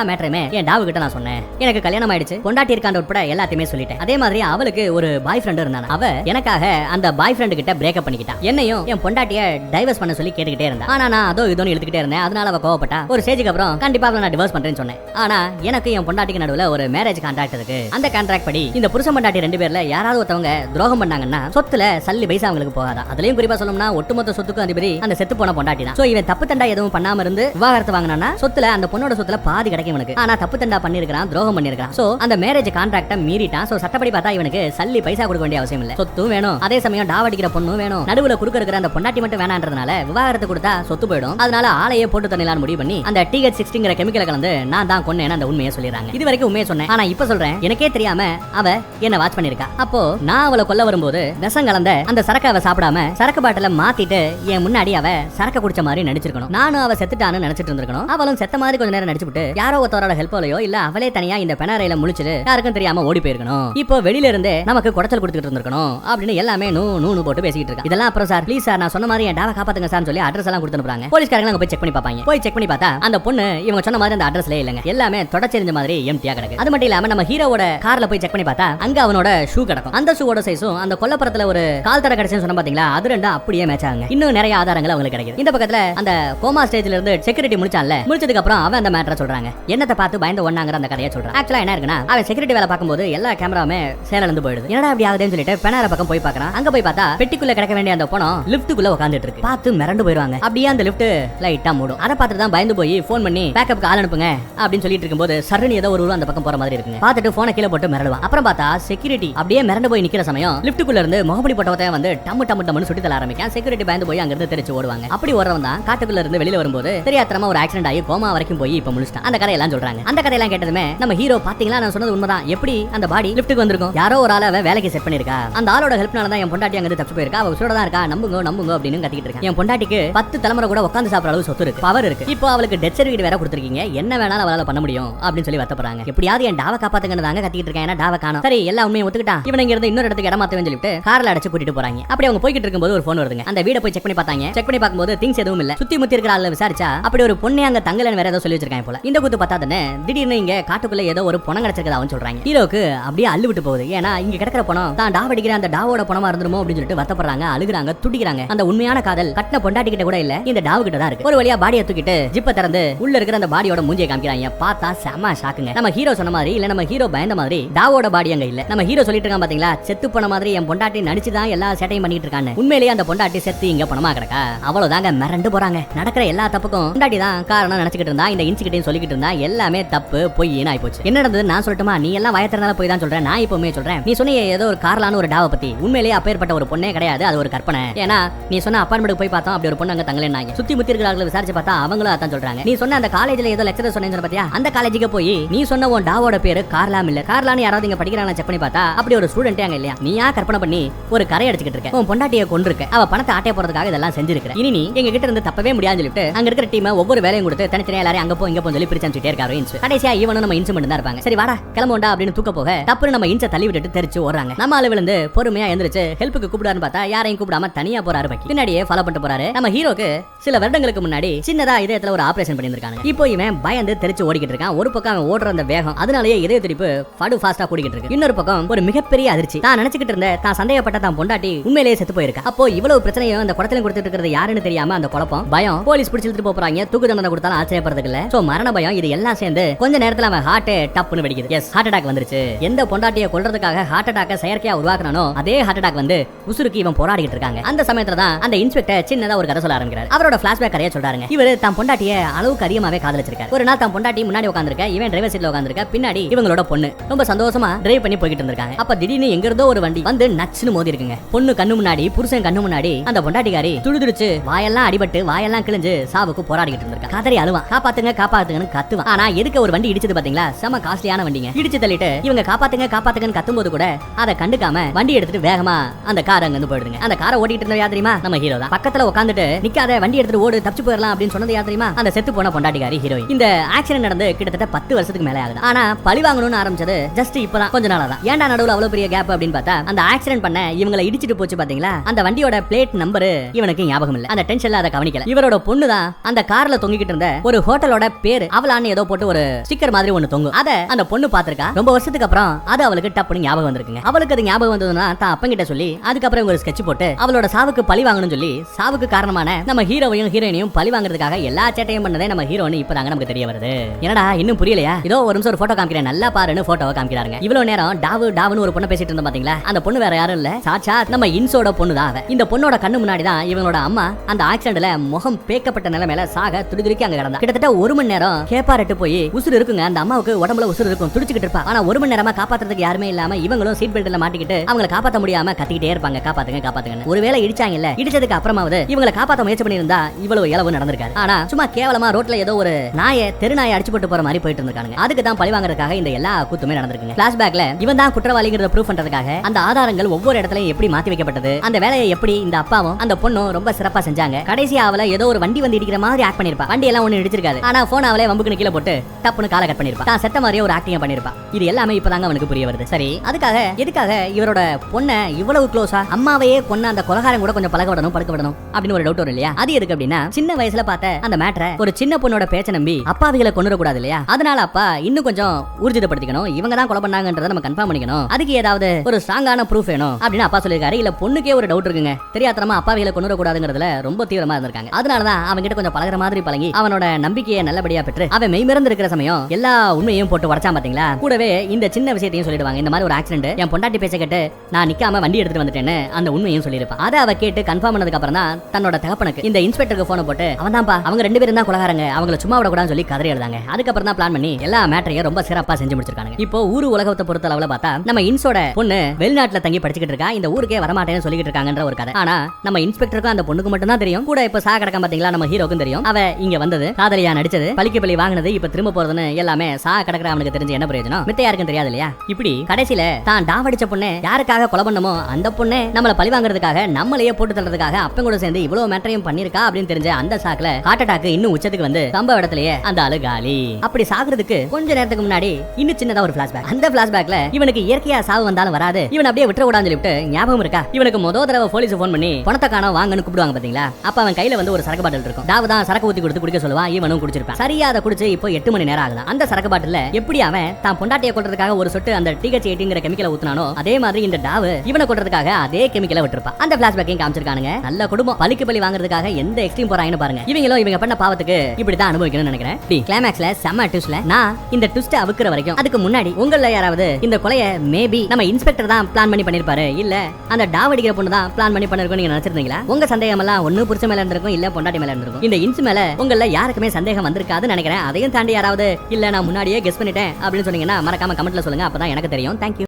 மேட்டரையுமே என் டாவு கிட்ட நான் சொன்னேன். எனக்கு கல்யாணம் ஆயிடுச்சு. கொண்டாட்டி இருக்காண்ட உட்பட எல்லாத்தையுமே சொல்லிட்டேன். அதே மாதிரி அவளுக்கு ஒரு பாய் ஃப்ரெண்ட் இருந்தான். அவ எனக்காக அந்த பாய் ஃப்ரெண்டு கிட்ட பிரேக்அப் பண்ணிக்கிட்டான். என்னையும் என் பொண்டாட்டிய டைவர்ஸ் பண்ண சொல்லி கேட்டுக்கிட்டே இருந்தேன் ஆனா நான் அதோ இதோன்னு எடுத்துக்கிட்டே இருந்தேன். அதனால அவ கோவப்பட்டா. ஒரு ஸ்டேஜுக்கு அப்புறம் கண்டிப்பா நான் டிவோர்ஸ் பண்றேன்னு சொன்னேன். ஆனா எனக்கு என் பொண்டாட்டிக்கு நடுவுல ஒரு மேரேஜ் கான்ட்ராக்ட் இருக்கு. அந்த கான்ட்ராக்ட் படி இந்த புருஷன் பொண்டாட்டி ரெண்டு பேர்ல யாராவது ஒருத்தவங்க துரோகம் பண்ணாங்கன்னா சொத்துல சல்லி பைசா அவங்களுக்கு போகாதா? அதுலயும் குறிப்பா சொல்லணும்னா ஒட்டுமொத்த சொத்துக்கும் அதிபதி அந்த செத்து போன பொண்டாட்டி தான் சோ இவன் தப்பு தண்டா எதுவும் பண்ணாம இருந்து விவாகரத்து வாங்கினா சொத்துல அந்த பொண்ணோட சொத்துல பாதி கிடைக்கும் இவனுக்கு. ஆனா தப்பு தண்டா பண்ணிருக்கான் துரோகம் பண்ணிருக்கான் சோ அந்த மேரேஜ் கான்ட்ராக்ட மீறிட்டான். சோ சட்டப்படி பார்த்தா இவனுக்கு சல்லி பைசா கொடுக்க வேண்டிய அவசியம் இல்ல. சொத்தும் வேணும். அதே சமயம் டாவடிக்கிற பொண்ணும் வேணும். நடுவுல குறுக்க இருக்கிற அந்த பொண்டாட்டி மட்டும் வேணான்றதுனால விவாகரத்து கொடுத்தா சொத்து போயிடும். அதனால ஆலையே போட்டு தண்ணிலாம் முடிவு பண்ணி அந்த டிஹெச் சிக்ஸ்டிங்கிற கெமிக்கலை கலந்து நான் தான் கொன்னேன்னு அந்த உண்மையை சொல்லிடுறாங்க. இது வரைக்கும் உண்மையை சொன்னேன். ஆனா இப்ப சொல்றேன். எனக்கே தெரியாம அவ என்ன வாட்ச் பண்ணிருக்கா அப்போ நான் அவளை கொல்ல வரும்போது விஷம் கலந்த அந்த சரக்கு அவ சாப்பிடாம சரக்கு பாட்டில மாத்திட்டு என் முன்னாடி அவ சரக்கு குடிச்ச மாதிரி நடிச்சிருக்கணும். நானும் அவ செத்துட்டான்னு நினைச்சிட்டு இருந்திருக்கணும். அவளும் செத்த மாதிரி கொஞ்ச நேரம் நடிச்சுட்டு யாரோ ஒருத்தரோட ஹெல்ப்லையோ இல்ல அவளே தனியா இந்த பெனாரையில முழிச்சிட்டு யாருக்கும் தெரியாம ஓடி போயிருக்கணும். இப்போ வெளியில இருந்தே நமக்கு குடைச்சல் கொடுத்துட்டு இருந்திருக்கணும் அப்படின்னு எல்லாமே நூ நூனு போட்டு பேசிக்கிட்டு இருக்கா. இதெல்லாம் அப்புறம் சார் ப்ளீஸ் சார் நான் சொன்ன மாதிரி என் டாவை காப்பாத்துங்க சார் சொல்லி அட்ரஸ் எல்லாம் கொடுத்துருப்பாங்க போலீஸ்காரங்க அங்க போய் செக் பண்ணி பார்ப்பாங்க. போய் செக் பண்ணி பார்த்தா அந்த பொண்ணு இவங்க சொன்ன மாதிரி அந்த அட்ரஸ்ல இல்லங்க. எல்லாமே தொடச்செறிஞ்ச மாதிரி எம்டியா கிடக்கு. அது மட்டும் இல்லாம நம்ம ஹீரோவோட கார்ல போய் செக் பண்ணி பார்த்தா அங்க அவனோட ஷூ கிடக்கும். அந்த ஷூவோட சைஸும் அந்த கொல்லப்புறத்துல ஒரு கால் தர கிடைச்சுன்னு சொன்ன பாத்தீங்களா அது ரெண்டும் அப்படியே மேட்ச் ஆகுங்க. இன்னும் நிறைய ஆதாரங்கள் அவங்களுக்கு கிடைக்குது. இந்த பக்கத்துல அந்த கோமா ஸ்டேஜ்ல இருந்து செக்யூரிட்டி முடிச்சான்ல முடிச்சதுக்கு அப்புறம் அவன் அந்த மேட்டரை சொல்றாங்க. என்னத்தை பார்த்து பயந்து ஒண்ணாங்கிற அந்த கதையை சொல்றான். ஆக்சுவலா என்ன இருக்குன்னா அவன் செக்யூரிட்டி வேலை பார்க்கும்போது எல்லா கேமராவுமே சேல இருந்து போயிடுது. என்னடா அப்படி ஆகுதுன்னு சொல்லிட்டு பெனார பக்கம் போய் பார்க்கறான். அங்க போய் பார்த்தா பெட்டிக்குள்ள கிடக்க வேண்டிய அந்த பணம் லிஃப்ட்டுக்குள்ள உட்காந்துட்டு இருக்கு பார்த்து மிரண்டு போயிருவாங்க அப்படியே அந்த லிஃப்ட் லைட்டா மூடும். அதை பார்த்துட்டு தான் பயந்து போய் ஃபோன் பண்ணி பேக்கப் ஆள் அனுப்புங்க அப்படின்னு சொல்லிட்டு இருக்கும்போது சரணி ஏதோ ஒரு ஊர் அந்த பக்கம் போற மாதிரி இருக்கு பார்த்துட்டு போனை கீழே போட்டு மிரடுவான் அப்புறம் பார்த்தா செக்யூரிட்டி அப்படியே மிரண்டு போய் நிக்கிற சமயம் லிஃப்ட்டுக்குள்ள இருந்து முகப்படி போட்டவத்தையும் வந்து டம்மு டம்மு டம்னு சுட்டி தர ஆரம்பிக்கான் செக்யூரிட்டி பயந்து போய் அங்கிருந்து தெரிச்சு ஓடுவாங்க. அப்படி ஓடுறவன் தான் காட்டுக்குள்ள இருந்து வெளியில வரும்போது தெரியாத்திரமா ஒரு ஆக்சிடென்ட் ஆகி கோமா வரைக்கும் போய் இப்ப முடிச்சிட்டான் அந்த கதையெல்லாம் சொல்றாங்க. அந்த கதையெல்லாம் கேட்டதுமே நம்ம ஹீரோ பாத்தீங்களா நான் சொன்னது உண்மைதான். எப்படி அந்த பாடி லிஃப்ட்டுக்கு வந்திருக்கும்? யாரோ ஒரு ஆளை வேலைக்கு செட் பண்ணிருக்கா அந்த ஆளோட ஹெல்ப்னால தான் என் பொண்டாட்டி அங்கிருந்து தப்பிச்சு போயிருக்கா? அவ உசுரோட தான் இருக்கா? நம்புங்க நம்புங்க அப்படின்னு கத்திக்கிட்டு இருக்கேன். என் பொண்டாட்டிக்கு பத்து தலைமுறை கூட உட்காந்து சாப்பிடுற அளவு சொத்து இருக்கு. பவர் இருக்கு. இப்போ அவளுக்கு டெத் சர்டிஃபிகேட் வேற கொடுத்துருக்கீங்க. என்ன வேணாலும் அவளால பண்ண முடியும் அப்படின்னு சொல்லி வத்தப்படுறாங்க எப்படியாவது என் டாவை காப்பாத்துங்கன்னு தாங்க கத்திக்கிட்டு இருக்கேன். ஏன்னா டாவை காணும். சரி எல்லா உண்மையும் ஒத்துக்கிட்டா இவன் இங்க இருந்து இன்னொரு இடத்துக்கு இடமாத்தவே சொல்லிட்டு கார்ல அடைச்சு கூட்டிட்டு போறாங்க. அப்படி அவங்க போய்கிட்டு இருக்கும்போது ஒரு ஃபோன் வருதுங்க. அந்த வீட போய் செக் பண்ணி பார்த்தாங்க. செக் பண்ணி பார்க்கும்போது திங்ஸ் எதுவும் இல்ல. சுத்தி முத்தி இருக்கிற ஆளு விசாரிச்சா அப்படி ஒரு பொண்ணு அங்க தங்கலன்னு வேற ஏதோ சொல்லி வச்சிருக்காங்க போல. இந்த குத்து பார்த்தாதானே திடீர்னு இங்க காட்டுக்குள்ள ஏதோ ஒரு பணம் கிடைச்சிருக்கதாவும் சொல்றாங்க. ஹீரோக்கு அப்படியே அள்ளு விட்டு போகுது. ஏன்னா இங்க கிடக்கிற பணம் தான் டாவ அடிக்கிற அந்த டாவோட பணமா இருந்துருமோ அப்படின்னு சொல்லிட்டு வத்தப்படுறாங்க அழுகுறாங்க துடிக்கிறாங்க. அந்த உண்மையான காதல் கட்டின பொண்டாட்டி கிட்ட கூட இல்ல இந்த டாவு கிட்ட தான் இருக்கு. ஒரு வழியா பாடியை தூக்கிட்டு ஜிப்ப திறந்து உள்ள இருக்கிற அந்த பாடியோட மூஞ்சியை காமிக்கிறாங்க. பார்த்தா செம ஷாக்குங்க. நம்ம ஹீரோ சொன்ன மாதிரி இல்ல நம்ம ஹீரோ பயந்த மாதிரி டாவோட பாடி அங்க இல்ல. நம்ம ஹீரோ சொல்லிட்டு இருக்கான் பாத்தீங்களா? செத்து போன மாதிரி என் பொண்டாட்டி நடிச்சு தான் எல்லா சேட்டையும் பண்ணிட்டு இருக்காங்க உண்மையிலேயே அந்த பொண்டாட்டி செத்து இங்க பணமா கிடக்கா? அவ்வளவுதாங்க மிரண்டு போறாங்க. நடக்கிற எல்லா தப்புக்கும் பொண்டாட்டி தான் காரணம் நினைச்சுக்கிட்டு இருந்தா இந்த இன்சிகிட்டையும் சொல்லிக்கிட்டு இருந்தா எல்லாமே தப்பு பொய்ன்னு ஆயிப்போச்சு. என்ன நடந்தது நான் சொல்லட்டுமா? நீ எல்லாம் வயத்திறனால போய் தான் சொல்றேன் நான் இப்பவுமே சொல்றேன். நீ சொன்னிய ஏதோ ஒரு கார்லான ஒரு டாவை பத்தி உண்மையிலேயே அப்பேற்பட்ட ஒரு பொண்ணே கிடையாது. அது ஒரு கற்பனை. ஏன்னா நீ சொன்ன அப்பார்ட்மெண்ட் போய் பார்த்தோம் அப்படி ஒரு பொண்ணு அங்க தங்கலன்னாங்க. சுத்தி முத்தி இருக்கிறார்கள் விசாரிச்சு பார்த்தா அவங்களும் அதான் சொல்றாங்க. நீ சொன்ன அந்த காலேஜ்ல ஏதோ லெக்சர் சொன்னேன்னு பாத்தியா? அந்த காலேஜுக்கு போய் நீ சொன்ன உன் டாவோட பேரு கார்லா இல்ல. கார்லான்னு யாராவது இங்க படிக்கிறாங்க செக் பண்ணி பார்த்தா அப்படி ஒரு ஸ்டூடெண்டே அங்க இல்லையா? நீயா கற்பனை பண்ணி ஒரு கரை அடிச்சுக்கிட்டு இருக்க? உன் பொண்டாட்டியை கொண்டிருக்க அவ பணத்தை ஆட்டைய போறதுக்காக இதெல்லாம் செஞ்சிருக்க இனி நீ எங்க கிட்ட இருந்து தப்பவே முடியாதுன்னு சொல்லிட்டு அங்க இருக்கிற டீம் ஒவ்வொரு வேலையும் கொடுத்து தனித்தனியா எல்லாரும் அங்க போ இங்க போன்னு சொல்லி பிரிச்சு அனுப்பிச்சிட்டே இருக்காரு இன்ஸ் கடைசியா இவனும் நம்ம இன்ஸ் மட்டும் தான் இருப்பாங்க. சரி வாடா கிளம்புண்டா அப்படின்னு தூக்க போக தப்புன்னு நம்ம இன்ஸை தள்ளி விட்டுட்டு தெரிச்சு ஓடுறாங்க. நம்ம அளவுல இருந்து பொறுமையா எந்திரிச்சு ஹெல்ப்புக்கு கூப்பிடாருன்னு பார்த்தா யாரையும் கூப்பிடாம தனியா போறாரு பக்கி. பின்னாடியே ஃபாலோ பண்ணிட்டு போறாரு. நம்ம ஹீரோக்கு சில வருடங்களுக்கு முன்னாடி சின்னதா இதயத்துல ஒரு ஆபரேஷன் பண்ணியிருக்காங்க இப்போ இவன் பயந்து தெரிச்சு ஓடிக்கிட்டு இருக்கான். ஒரு பக்கம் அவன் ஓடுற அந்த வேகம் அதனாலேயே இதய துடிப்பு படு ஃபாஸ்டா கூடிக்கிட்டு இருக்கு. இன்னொரு பக்கம் ஒரு மிகப்பெரிய அதிர்ச்சி. தான் நினைச்சுக்கிட்டு இருந்த தான் சந்தேகப்பட்ட தான் பொண்டாட்டி உண்மையிலேயே செத்து போயிருக்கா. அப்போ இவ்வளவு பிரச்சனையும் அந்த குடத்திலும் கொடுத்துட்டு இருக்கிறது யாருன்னு தெரியாம அந்த குழப்பம் பயம் போலீஸ் பிடிச்சி இழுத்துட்டு போறாங்க. தூக்கு தண்டனை கொடுத்தாலும் ஆச்சரியப்படுறதுக்கு இல்ல. சோ மரண பயம் இது எல்லாம் சேர்ந்து கொஞ்ச நேரத்துல அவன் ஹார்ட் டப்புன்னு வெடிக்குது. எஸ் ஹார்ட் அட்டாக் வந்துருச்சு. எந்த பொண்டாட்டியை கொல்றதுக்காக ஹார்ட் அட்டாக்க செயற்கையா உருவாக்குறானோ அதே ஹார்ட் அட்டாக் வந்து உசுருக்கு இவன் போராடிட்டு இருக்காங்க. அந்த சமயத்துல தான் அந்த இன்ஸ்பெக்டர் சின்னதா ஒரு கதை சொல்ல ஆரம்பிக்கிறார். அவரோட பிளாஷ்பேக் கதையை சொல்றாருங்க. இவர் தான் பொண்டாட்டிய அளவுக்கு அதிகமாவே காதலிச்சிருக்காரு. ஒரு நாள் தான் பொண்டாட்டி முன்னாடி உட்காந்துருக்க இவன் டிரைவர் சீட்ல உட்காந்துருக்க பின்னாடி இவங்களோட பொண்ணு. ரொம்ப சந்தோஷமா டிரைவ் பண்ணி போய்கிட்டு இருந்திருக்காங்க. அப்ப திடீர்னு எங்க இருந்தோ ஒரு வண்டி வந்து நச்சுன்னு மோதி இருக்குங்க பொண்ணு கண்ணு முன்னாடி புருஷன் கண்ணு முன்னாடி அந்த பொண்டாட்டிக்காரி துடுதுடிச்சு வாயெல்லாம் அடிபட்டு வாயெல்லாம் கிழிஞ்சு சாவுக்கு போராடிக்கிட்டு இருந்திருக்கா. கதறி அழுவான் காப்பாத்துங்க காப்பாத்துங்கன்னு கத்துவான் ஆனா எதுக்கு ஒரு வண்டி இடிச்சது பாத்தீங்களா? செம காஸ்ட்லியான வண்டிங்க. இடிச்சு தள்ளிட்டு இவங்க காப்பாத்துங்க காப்பாத்துங்கன்னு கத்தும் போது கூட அதை கண்டுக்காம வண்டி எடுத்துட்டு வேகமா அந்த கார் அங்க இருந்து போயிடுங்க அந்த காரை ஓட்டிட்டு இருந்த யார் தெரியுமா? நம்ம ஹீரோ தான். பக்கத்துல உட்காந்துட்டு நிக்காத வண்டி எடுத்துட்டு ஓடு தப்பிச்சு போயிடலாம் அப்படின்னு சொன்னது யார் தெரியுமா? அந்த செத்து போன பொண்டாட்டிக்காரி ஹீரோயின் இந்த ஆக்சிடென்ட் நடந்து கிட்டத்தட்ட பத்து வருஷத்துக்கு மேலே ஆகுது. ஆனா பழி வாங்கணும்னு ஆரம்பிச்சது ஜஸ்ட் இப்பதான். கொஞ்ச நாளா தான். ஏன்டா நடுவுல அவ்வளவு பெரிய கேப் அப்படின்னு பார்த்தா அந்த ஆக்சிடென்ட் பண்ண இவங்களை இடிச்சிட்டு போச்சு பாத்தீங்களா அந்த வண்டியோட பிளேட் நம்பர் இவனுக்கு ஞாபகம் இல்ல. அந்த டென்ஷன்ல அதை கவனிக்கல. இவரோட பொண்ணு தான் அந்த கார்ல தொங்கிக்கிட்டு இருந்த ஒரு ஹோட்டலோட பேரு. அவளான்னு ஏதோ போட்டு ஒரு ஸ்டிக்கர் மாதிரி ஒண்ணு தொங்கும். அத அந்த பொண்ணு பாத்திருக்கா ரொம்ப வருஷத்துக்கு அப்புறம் அது அவளுக்கு டப்புன்னு ஞாபகம் வந்திருக்குங்க. அவளுக்கு அது ஞாபகம் வந்ததுன்னா தான் அப்பங்கிட்ட சொல்லி அதுக்கப்புறம் ஒரு ஸ்கெட்ச் போட்டு அவளோட சாவுக்கு சாவுக்கு பழி வாங்கணும்னு சொல்லி சாவுக்கு காரணமான நம்ம ஹீரோவையும் ஹீரோயினையும் பழி வாங்குறதுக்காக எல்லா சேட்டையும் பண்ணதே நம்ம ஹீரோன்னு இப்பதாங்க நமக்கு தெரிய வருது. என்னடா இன்னும் புரியலையா? இதோ ஒரு நிமிஷம் ஒரு போட்டோ காமிக்கிறேன். நல்லா பாருன்னு போட்டோவை காமிக்கிறாங்க இவ்வளவு நேரம் டாவு டாவுன்னு ஒரு பொண்ணை பேசிட்டு இருந்தோம் பாத்தீங்களா? அந்த பொண்ணு வேற யாரும் இல்ல. சாச்சா நம்ம இன்சோட பொண்ணு தான் இந்த பொண்ணோட கண்ணு முன்னாடி தான் இவங்களோட அம்மா அந்த ஆக்சிடென்ட்ல முகம் பேக்கப்பட்ட நிலைமையில சாக துடிதுடிக்கி அங்க கிடந்தா. கிட்டத்தட்ட ஒரு மணி நேரம் கேப்பாரட்டு போய் உசுறு இருக்குங்க. அந்த அம்மாவுக்கு உடம்புல உசுறு இருக்கும். துடிச்சுக்கிட்டு இருப்பா. ஆனா ஒரு மணி நேரமா காப்பாத்துறதுக்கு யாருமே இல்லாம இவங்களும் சீட் பெல்ட்ல மாட்டிக்கிட்டு அவங்களை காப்பாத்த முடியாம கத்திக்கிட்டே இருப்பாங்க. காப்பாத்துங்க காப்பாத்துங்க ஒருவேளை இடிச்சா இடிச்சாங்கல்ல இடிச்சதுக்கு அப்புறமாவது இவங்களை காப்பாத்த முயற்சி பண்ணியிருந்தா இவ்வளவு இளவு நடந்திருக்காரு ஆனா சும்மா கேவலமா ரோட்ல ஏதோ ஒரு நாயை தெரு நாயை அடிச்சு போட்டு போற மாதிரி போயிட்டு இருந்திருக்காங்க அதுக்கு தான் பழி வாங்குறதுக்காக இந்த எல்லா கூத்துமே நடந்திருக்கு பிளாஷ்பேக்ல இவன் தான் குற்றவாளிங்கிறத ப்ரூவ் பண்றதுக்காக அந்த ஆதாரங்கள் ஒவ்வொரு இடத்துலயும் எப்படி மாத்தி வைக்கப்பட்டது அந்த வேலையை எப்படி இந்த அப்பாவும் அந்த பொண்ணும் ரொம்ப சிறப்பா செஞ்சாங்க. கடைசி அவளை ஏதோ ஒரு வண்டி வந்து இடிக்கிற மாதிரி ஆக்ட் பண்ணிருப்பா வண்டி எல்லாம் ஒண்ணு இடிச்சிருக்காது. ஆனா போன் அவளே வம்புக்கு கீழே போட்டு டப்புன்னு காலை கட் பண்ணிருப்பா தான் செத்த மாதிரியே ஒரு ஆக்டிங் பண்ணிருப்பா இது எல்லாமே இப்பதாங்க அவனுக்கு புரிய வருது. சரி அதுக்காக எதுக்காக இவரோட பொண்ணை இவ்வளவு க்ளோஸா அம்மாவையே கொன்ன அந்த கொலகாரம் கூட கொஞ்சம் பழக விடணும் படுக்க விடணும் அப்படின்னு ஒரு டவுட் வரும் இல்லையா? அது எதுக்கு அப்படின்னா சின்ன வயசுல பார்த்த அந்த மேட்டரை ஒரு சின்ன பொண்ணோட பேச்ச நம்பி அப்பாவிகளை கொண்டு கூடாது இல்லையா? அதனால அப்பா இன்னும் கொஞ்சம் ஊர்ஜிதப்படுத்திக்கணும் இவங்க தான் கொலை பண்ணாங்கன்றத நம்ம கன்ஃபார்ம் பண்ணிக்கணும். அதுக்கு ஏதாவது ஒரு ஸ்ட்ராங்கான ப்ரூஃப் வேணும் அப்படின்னு அப்பா சொல்லியிருக்காரு. இல்ல பொண்ணுக்கே ஒரு டவுட் இருக்குங்க. தெரியாதனமா அப்பாவிகளை கொண்டு கூடாதுங்கிறதுல ரொம்ப தீவிரமா இருந்திருக்காங்க. அதனாலதான் அவங்க கிட்ட கொஞ்சம் பழகிற மாதிரி பழகி அவனோட நம்பிக்கையை நல்லபடியா பெற்று அவன் மெய்மறந்து இருக்கிற சமயம் எல்லா உண்மையும் போட்டு உடச்சான் பாத்தீங்களா? கூடவே இந்த சின்ன விஷயத்தையும் சொல்லிடுவாங்க. இந்த மாதிரி ஒரு ஆக்சிடென்ட் என் பொண்டாட்டி பேச கேட்டு நான் நிக்காம வண்டி எடுத்துட்டு வந்துட்டேன்னு அந்த உண்மையும் சொல்லியிருப்பான். அதை அவ கேட்டு கன்ஃபார்ம் பண்ணதுக்கு அப்புறம் தான் தன்னோட தகப்பனுக்கு இந்த இன்ஸ்பெக்டருக்கு போன போட்டு அவன் தான்ப்பா அவங்க ரெண்டு பேரும் தான் குலகாரங்க அவங்கள சும்மா விடக்கூடாதுன்னு சொல்லி கதறி எழுதாங்க. அதுக்கப்புறம் தான் பிளான் பண்ணி எல்லா மேட்டரையும் ரொம்ப சிறப்பா செஞ்சு முடிச்சிருக்காங்க இப்போ ஊர் உலகத்தை பொறுத்த அளவுல பார்த்தா நம்ம இன்ஸோட பொண்ணு வெளிநாட்டுல தங்கி படிச்சுக்கிட்டு இருக்கா இந்த ஊருக்கே வரமாட்டேன்னு சொல்லிட்டு இருக்காங்கன்ற ஒரு கதை. ஆனா நம்ம இன்ஸ்பெக்டருக்கும் அந்த பொண்ணுக்கு மட்டும் தான் தெரியும். கூட இப்ப சா கிடக்க பாத்தீங்களா நம்ம ஹீரோக்கும் தெரியும். அவ இங்க வந்தது காதலியா நடிச்சது பழிக்கு பழி வாங்கினது இப்ப திரும்ப போறதுன்னு எல்லாமே சாக கிடக்குற அவனுக்கு தெரிஞ்சு என்ன பிரயோஜனம்? மித்த யாருக்கும் தெரியாது இல்லையா இப்படி கடைசியில தான் டாவடிச்ச பொண்ணு யாருக்காக கொலை பண்ணமோ அந்த பொண்ணு நம்மள பழி வாங்குறதுக்காக நம்மளையே போட்டு தள்ளுறதுக்காக அப்பன் கூட சேர்ந்து இவ்வளவு மேட்டரையும் பண்ணிருக்கா அப்படின்னு தெரிஞ்ச அந்த சாக்குல ஹார்ட் அட்டாக் இன்னும் உச்சத்துக்கு வந்து சம்பவ இடத்துலயே அந்த ஆளு காலி. அப்படி சாகுறதுக்கு கொஞ்ச நேரத்துக்கு முன்னாடி இன்னும் சின்னதா ஒரு பிளாஷ்பேக் அந்த பிளாஷ்பேக்ல இவனுக்கு இயற்கையா சாவு வந்தாலும் வராது. இவன் அப்படியே விட்டுற கூடாதுன்னு சொல்லிட்டு ஞாபகம் இருக்கா? இவனுக்கு முதல் தடவை போலீஸ் போன் பண்ணி பணத்தை காண வாங்கன்னு கூப்பிடுவாங்க பாத்தீங்களா? அப்ப அவன் கையில வந்து ஒரு சரக்கு பாட்டில் இருக்கும். தாவு தான் சரக்கு ஊத்தி கொடுத்து குடிக்க சொல்லுவான் இவனும் குடிச்சிருப்பான். சரியா அதை குடிச்சு இப்போ எட்டு மணி நேரம் ஆகலாம் அந்த சரக்கு பாட்டில எப்படி அவன் தான் பொண்டாட்டியை கொள்றதுக்காக ஒரு சொட்டு அந்த டிஹெச் எயிட்டிங்கிற கெமிக்கலை ஊத்தினானோ அதே மாதிரி இந்த டாவு இவனை கொள்றதுக்காக அதே கெமிக்கலை விட்டுருப்பான். அந்த பிளாஷ்பேக் பிளாஷ்பேக்கையும் காமிச்சிருக்கானுங்க. நல்ல குடும்பம். பலிக்கு பலி வாங்குறதுக்காக எந்த எக்ஸ்ட்ரீம் போறாங்கன்னு பாருங்க. இவங்களும் இவங்க பண்ண பாவத்துக்கு இப்படி தான் அனுபவிக்கணும்னு நினைக்கிறேன். டி கிளைமேக்ஸ்ல செம்ம ட்விஸ்ட்ல நான் இந்த ட்விஸ்ட் அவுக்குற வரைக்கும் அதுக்கு முன்னாடி உங்கள யாராவது இந்த கொலையை மேபி நம்ம இன்ஸ்பெக்டர் தான் பிளான் பண்ணி பண்ணிருப்பாரு? இல்ல அந்த டாவ் அடிக்கிற பொண்ணு தான் பிளான் பண்ணி பண்ணிருக்கோம் நீங்க நினைச்சிருந்தீங்களா? உங்க சந்தேகம் எல்லாம் ஒண்ணு புருஷ மேல இருந்திருக்கும் இல்ல பொண்டாட்டி மேல இருந்திருக்கும். இந்த இன்ஸ் மேல உங்கள யாருக்குமே சந்தேகம் வந்திருக்காதுன்னு நினைக்கிறேன். அதையும் தாண்டி யாராவது இல்ல நான் முன்னாடியே கெஸ் பண்ணிட்டேன் அப்படின்னு சொன்னீங்கன்னா மறக்காம கமெண்ட்ல சொல்லுங்க. அப்பதான் எனக்கு தெரியும். தேங்க்யூ